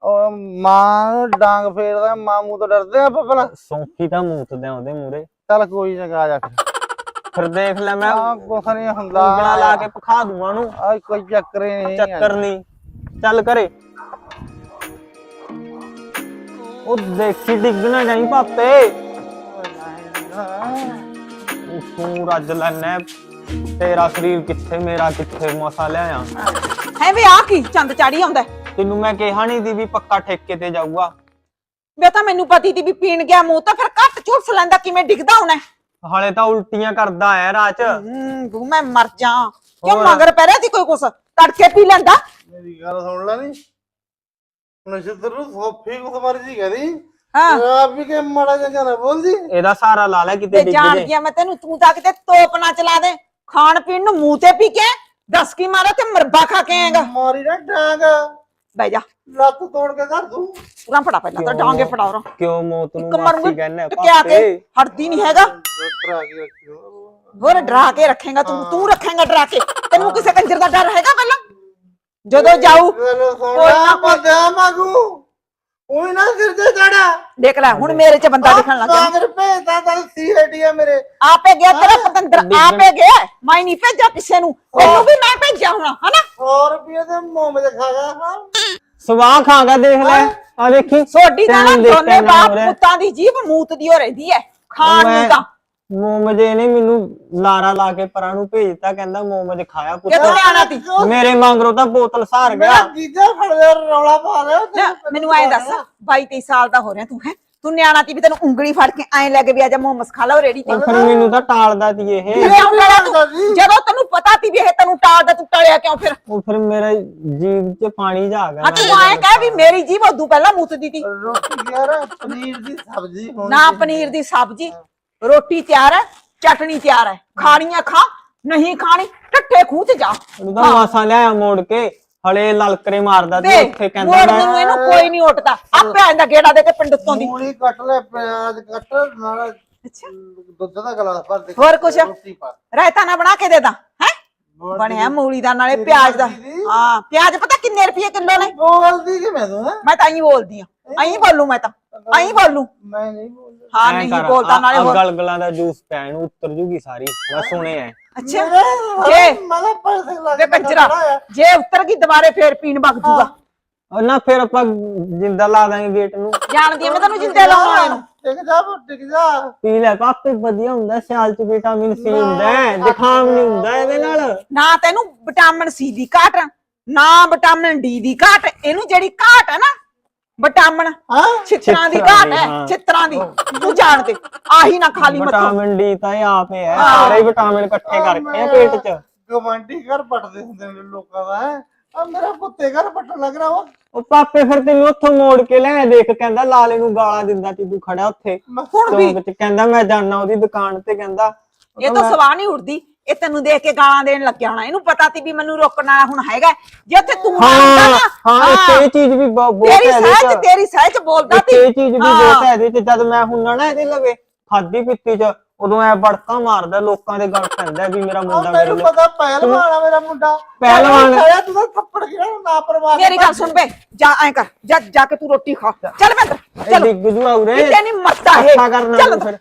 ਉਹ ਮਾਂ ਡਾਂਗ ਫੇਰਦਾ ਮਾਂ ਮੂੰਹ ਤੋਂ ਡਰਦੇ ਆ ਆਪਾਂ ਭਲਾ। ਸੌਂਕੀ ਤਾਂ ਮੂਤਦੇ ਆ ਉਹਦੇ ਮੂਰੇ ਚੱਲ ਕੋਈ ਨਾ ਆ ਜਾ ਫਿਰ। ਫਿਰ ਦੇਖ ਲੈ ਮੈਂ। ਕੁਛ ਨਹੀਂ ਹੁੰਦਾ। ਉਂਗਲਾਂ ਲਾ ਕੇ ਪਖਾ ਦੂੰਗਾ ਉਹਨੂੰ। ਆ ਕੋਈ ਚੱਕਰ ਹੀ ਨਹੀਂ ਚੱਕਰ ਨਹੀਂ। ਚੱਲ ਘਰੇ। ਉਹ ਦੇਖੀ ਡਿੱਗ ਨਾ ਜਾਈ ਪਾਪੇ ਤੂੰ ਰੱਜ ਲੈਣਾ ਤੇਰਾ ਸਰੀਰ ਕਿੱਥੇ ਮੇਰਾ ਕਿੱਥੇ? ਮਸਾ ਲਿਆਇਆ ਹੈ ਵੇ ਆ ਕੀ? ਚੰਦ ਚਾੜੀ ਆਉਂਦਾ? ਤੈਨੂੰ ਮੈਂ ਕਿਹਾ ਨਹੀਂ ਦੀ ਵੀ ਪੱਕਾ ਠੇਕੇ ਤੇ ਜਾਊਗਾ। ਵੇ ਤਾਂ ਮੈਨੂੰ ਪਤੀ ਦੀ ਵੀ ਪੀਣ ਗਿਆ ਮੂੰਹ ਤਾਂ ਫਿਰ ਘੱਟ ਝੁਲਸ ਲੈਂਦਾ ਕਿਵੇਂ ਡਿੱਗਦਾ ਹੋਣਾ? ਹਾਲੇ ਤਾਂ ਉਲਟੀਆਂ ਕਰਦਾ ਹੈ ਰਾਹ ਚ ਹੂੰ ਮੈਂ ਮਰ ਜਾ। ਕਿਉਂ। ਮਗਰ ਪੈ ਰਿਹਾ ਸੀ ਕੋਈ ਕੁਛ? ਤੜਕੇ ਪੀ ਲੈਂਦਾ। ਮੇਰੀ ਗੱਲ ਸੁਣ ਲੈ ਨੀ। ਨਸ਼ਤਰ ਨੂੰ ਸੋਫੀ ਕੁਛ ਮਰਜ਼ੀ ਕਹਦੀ ਹਾਂ। ਆਪ ਵੀ ਕਿ ਮਾੜਾ ਚੰਗਾ ਨਾ ਬੋਲਦੀ? ਇਹਦਾ ਸਹਾਰਾ ਲਾ ਲੈ ਕਿਤੇ ਤੇ ਡਿੱਗ ਜਾਣ ਜੇ। ਗਿਆ ਮੈਂ ਤੈਨੂੰ ਤੂੰ ਤਾਂ ਕਿਤੇ ਤੋਪ ਨਾ ਚਲਾ ਦੇ। ਖਾਣ ਪੀਣ ਨੂੰ ਮੂੰਹ ਤੇ ਪੀ ਕੇ ਆਇਆ? ਦੱਸ ਕੀ ਮਾਰਾ ਤੇ ਮਰਬਾ ਖਾ ਕੇ ਆਏਗਾ। ਮਾਰੀ ਨਾ ਡਾਂਗ। ਬਹਿ ਜਾ। ਲੱਤ ਤੋੜ ਕੇ ਕਰ ਦੂੰ। ਪੂਰਾ ਫੜਾ ਪਹਿਲਾਂ ਤਾਂ ਕਿਉਂ? ਡਾਂਗੇ ਫੜਾ ਉਰਾਂ। ਕਿਉਂ ਮੌਤ ਨੂੰ ਇੱਕ ਮਾਸੀ ਮਰੂੰਗੀ ਕਹਿੰਦਾ ਟਕਿਆ ਕੇ ਹਟਦੀ ਨਹੀਂ ਹੈਗਾ। ਡਰਾ ਕੇ ਰੱਖਿਓ। ਹੋਰ ਡਰਾ ਕੇ ਰੱਖੇਗਾ ਤੂੰ ਤੂੰ ਰੱਖੇਗਾ ਡਰਾ ਕੇ। ਤੈਨੂੰ ਕਿਸੇ ਕੰਜਰ ਦਾ ਡਰ ਹੈਗਾ ਪਹਿਲਾਂ? ਜਦੋਂ ਜਾਊ ਕੋਈ ਕੋਈ ਨਾ ਨਾ ਕੋਈ- ਪਤਾ ਮਾਗੂ। ਕੋਈ ਨਾ ਸਿਰ ਤੇ ਚੜਾ ਦੇਖ ਲੈ ਹੁਣ ਮੇਰੇ ਚ ਬੰਦਾ ਦਿਖਣ ਲੱਗ ਗਿਆ। ਕਾਂਗਰ ਭੇਜਦਾ ਤਾਂ ਸੀਆਈਡੀ ਆ ਮੇਰੇ। ਆਪੇ ਗਿਆ ਤੇਰਾ ਪਤੰਦਰ ਆਪੇ ਗਿਆ। ਮੈਂ ਨਹੀਂ ਭੇਜਿਆ ਕਿਸੇ ਨੂੰ। ਤੈਨੂੰ ਵੀ ਮੈਂ ਭੇਜਿਆ ਹੋਣਾ ਹਨਾ? 100 ਰੁਪਏ ਦੇ ਮੋਮ ਦੇ ਖਾ ਗਿਆ ਹਾਂ। ਸਵਾਹ ਖਾਗਾ ਦੇਖ ਲੈ। ਆ ਦੇਖੀ ਸੋਡੀ ਤਾਂ ਨਾ ਤੈਨੂੰ ਦੇਖ ਦੋਨੇ ਬਾਪ ਪੁੱਤਾਂ ਦੀ ਜੀਭ ਮੂਤ ਦੀ ਹੋ ਰਹਿੰਦੀ ਐ। ਖਾਣ ਨੂੰ ਤਾਂ। ਮੋਮਜੇ ਨੇ ਮੈਨੂੰ ਲਾਰਾ ਲਾ ਕੇ ਪਰਾਂ ਨੂੰ ਭੇਜਤਾ ਕਹਿੰਦਾ ਮੋਮਜ ਖਾਇਆ ਕਿੱਥੇ ਤੀ ਮੇਰੇ ਮੰਗਰੋਂ ਤਾਂ ਬੋਤਲ ਸਾਰ ਗਿਆ। ਮੇਰਾ ਜੀਜਾ ਫੜ ਲਿਆ ਰੌਲਾ ਪਾ ਲਿਆ ਨਾ, ਮੈਨੂੰ ਐਂ ਦੱਸ 22 23 ਸਾਲ ਦਾ ਹੋ ਰਿਹਾ ਤੂੰ ਹੈ? ਤੂੰ ਨਿਆਣਾ ਤੀ ਵੀ ਤੈਨੂੰ ਉਂਗਲੀ ਫੜ ਕੇ ਐਂ ਲੈ ਕੇ ਵੀ ਆਜਾ ਮੋਮਸ ਖਾ ਲਓ ਰੇੜੀ ਤੇ। ਉਹ ਫਿਰ ਮੈਨੂੰ ਤਾਂ ਟਾਲਦਾ ਤੀ ਇਹ। ਤੂੰ? ਜਦੋਂ ਤੈਨੂੰ ਪਤਾ ਤੀ ਵੀ ਇਹ ਤੈਨੂੰ ਟਾਲਦਾ ਤੂੰ ਟਲਿਆ ਕਿਉਂ ਫਿਰ? ਉਹ ਫਿਰ ਮੇਰਾ ਜੀਭ 'ਚ ਪਾਣੀ ਜਾ ਆ ਗਿਆ। ਆ ਤੂੰ ਐਂ ਕਹਿ ਵੀ ਮੇਰੀ ਜੀਭ ਉਦੋਂ ਪਹਿਲਾਂ ਮੁੱਤਦੀ ਤੀ ਰੋਟੀ ਯਾਰ ਪਨੀਰ ਦੀ ਸਬਜ਼ੀ ਹੋਣੀ ਨਾ ਪਨੀਰ ਦੀ ਸਬਜ਼ੀ। ਰੋਟੀ ਤਿਆਰ ਹੈ ਚਟਣੀ ਤਿਆਰ ਹੈ। ਖਾਣੀਆਂ ਖਾ ਨਹੀਂ ਖਾਣੀ ਟੱਟੇ ਖੂਹ ਚ ਜਾ। ਉਹਦਾ ਮਾਸਾ ਲਿਆਇਆ ਮੋੜ ਕੇ ਹਲੇ ਲਲਕਰੇ ਮਾਰਦਾ ਤੇ ਉੱਥੇ ਕਹਿੰਦਾ ਮੋੜ ਮੈਂ ਨੂੰ ਇਹਨੂੰ ਕੋਈ ਨਹੀਂ ਉੱਠਦਾ। ਆਪੇ ਆਂਦਾ ਗੇੜਾ ਦੇ ਕੇ ਪਿੰਡ ਉੱਤੋਂ ਦੀ। ਮੂਲੀ ਕੱਟ ਲੈ ਪਿਆਜ਼ ਕੱਟ ਨਾਲ ਦੁੱਧ ਦਾ ਗਲਾਸ ਭਰ ਦੇ ਹੋਰ ਕੁਛ? ਰੋਟੀ ਪਾ। ਰਾਇਤਾ ਨਾ ਬਣਾ ਕੇ ਦੇ ਦਾਂ ਹੈ? ਬਣਿਆ ਮੂਲੀ ਦਾ ਨਾਲੇ ਪਿਆਜ਼ ਦਾ। ਹਾਂ ਪਿਆਜ਼ ਪਤਾ ਕਿੰਨੇ ਰੁਪਏ ਕਿਲੋ ਨੇ? ਬੋਲਦੀ ਕਿ ਮੈਂ ਤੂੰ ਹੈਂ? ਮੈਂ ਤਾਂ ਐਂ ਬੋਲਦੀ ਆ। ਐਂ ਬੋਲੂ ਮੈਂ ਤਾਂ ਐਂ ਬੋਲੂ। ਮੈਂ ਨਹੀਂ ਬੋਲਦਾ। ਹਾਂ ਐਂ ਨਹੀਂ ਕਰ, ਬੋਲਦਾ ਆ- ਨਾਲੇ ਆ ਹੋਰ। ਗਲਗਲਾਂ ਦਾ ਜੂਸ ਪੈ ਨੂੰ ਉੱਤਰ ਜੂਗੀ ਸਾਰੀ ਮੈਂ ਸੁਣਿਆ ਅੱਛਾ ਜੇ ਜੇ ਮੈਂ ਪੈਸੇ ਲਾ ਵੇ ਕੰਜਰਾ ਜੇ ਉੱਤਰ ਗਈ ਦੁਬਾਰੇ ਫੇਰ ਪੀਣ ਵਗ ਜੂਗਾ। ਉਹ ਨਾ ਫਿਰ ਆਪਾਂ ਜਿੰਦਾ ਲਾ ਦਾਂਗੇ ਗੇਟ ਨੂੰ। ਜਾਣਦੀ ਆ ਮੈਂ ਤੈਨੂੰ ਜਿੰਦੇ ਲਾਉਣ ਵਾਲੇ ਨੂੰ। ਟਿਕ ਜਾ ਟਿਕ ਜਾ। ਪੀ ਲੈ ਪਾਪੇ ਵਧੀਆ ਹੁੰਦਾ ਸਿਆਲ ਚ ਵਿਟਾਮਿਨ ਸੀ ਹੁੰਦਾ ਹੈ ਜ਼ੁਕਾਮ ਨਹੀਂ ਹੁੰਦਾ ਇਹਦੇ ਨਾਲ। ਨਾ ਤੈਨੂੰ ਵਿਟਾਮਿਨ ਸੀ ਦੀ ਘਾਟ ਨਾ ਵਿਟਾਮਿਨ ਡੀ ਦੀ ਘਾਟ ਇਹਨੂੰ ਜਿਹੜੀ ਘਾਟ ਹੈ ਨਾ ਵਿਟਾਮਿਨ ਹਾਂ? ਛਿੱਤਰਾਂ ਦੀ ਘਾਟ ਦੀ, ਹੈ। ਛਿੱਤਰਾਂ ਦੀ। ਤੂੰ ਜਾਣਦੇ ਆਹੀ ਨਾ ਖਾਲੀ ਮੱਥੋਂ। ਵਿਟਾਮਿਨ ਡੀ ਤਾਂ ਇਹ ਆਪ ਹੀ ਹੈ ਸਾਰੇ ਵਿਟਾਮਿਨ ਇਕੱਠੇ ਕਰਕੇ ਆ ਪੇਟ ਚ। ਗਵਾਂਢੀ ਘਰ ਪਟਦੇ ਹੁੰਦੇ ਨੇ ਲੋਕਾਂ ਦਾ ਹੈਂ। ਆ ਮੇਰਾ ਪੁੱਤੇ ਘਰ ਪਟਣ ਲੱਗ ਰਿਹਾ ਵਾ। ਉਹ ਪਾਪੇ ਫਿਰ ਤੈਨੂੰ ਉੱਥੋਂ ਮੋੜ ਕੇ ਲੈ ਦੇਖ ਕਹਿੰਦਾ ਲਾਲੇ ਨੂੰ ਗਾਲਾਂ ਦਿੰਦਾ ਤੀ ਤੂੰ ਖੜਾ ਉੱਥੇ। ਹੁਣ ਵੀ ਕਹਿੰਦਾ ਮੈਂ ਜਾਣਾ ਉਹਦੀ ਦੁਕਾਨ ਤੇ ਕਹਿੰਦਾ ਇਹ ਤਾਂ ਸਵਾਹ ਨਹੀਂ ਉੱਠਦੀ। ਇਹ ਤੈਨੂੰ ਦੇਖ ਕੇ ਗਾਲਾਂ ਦੇਣ ਲੱਗਿਆ ਹੋਣਾ। ਇਹਨੂੰ ਪਤਾ ਤੀ ਵੀ ਮੈਨੂੰ ਰੋਕਣ ਵਾਲਾ ਹੁਣ ਹੈਗਾ ਜੇ ਉੱਥੇ ਤੂੰ ਨਾ ਹੁੰਦਾ ਹਾਂ ਨਾ ਹਾਂ ਇਹ ਚੀਜ਼ ਵੀ ਬਹੁਤ ਬਹੁਤ ਤੇਰੀ ਹੈ ਇਹਦੇ ਸਹਿਜ ਚ। ਤੇਰੀ ਸਹਿਜ ਬੋਲਦਾ ਤੀ ਇਹ ਚੀਜ਼ ਵੀ। ਬਹੁਤ ਹੈ ਇਹਦੇ ਚ ਜਦ ਮੈਂ ਹੁੰਨਾ ਨਾ ਇਹਦੇ ਲਵੇ ਖਾਦੀ ਪੀਤੀ ਚ ਉਦੋਂ ਐ ਬੜਕਾ ਮਾਰਦਾ ਲੋਕਾਂ ਦੇ ਗੱਲ ਪੈਂਦਾ ਵੀ ਮੇਰਾ ਮੁੰਡਾ ਮੇਰੇ ਲਈ ਪਤਾ ਪਹਿਲਵਾਨ ਆ ਮੇਰਾ ਮੁੰਡਾ। ਪਹਿਲਵਾਨ। ਆਇਆ ਤੂੰ ਤਾਂ ਥੱਪੜ ਗਿਆ ਨਾ ਪਰਵਾਹ ਮੇਰੀ ਗੱਲ ਸੁਣ ਬੇ ਜਾ ਐ ਕਰ ਜਾ ਜਾ ਕੇ ਤੂੰ ਰੋਟੀ ਖਾ। ਚੱਲ ਮੈਂ ਅੰਦਰ ਚੱਲ। ਡਿੱਗ ਜੂ ਆਉਰੇ ਕਿਤੇ ਨਹੀਂ ਮਰਦਾ ਇਹ। ਅੱਛਾ ਕਰਨਾ ਚੱਲ ਤੂੰ ਫਿਰ।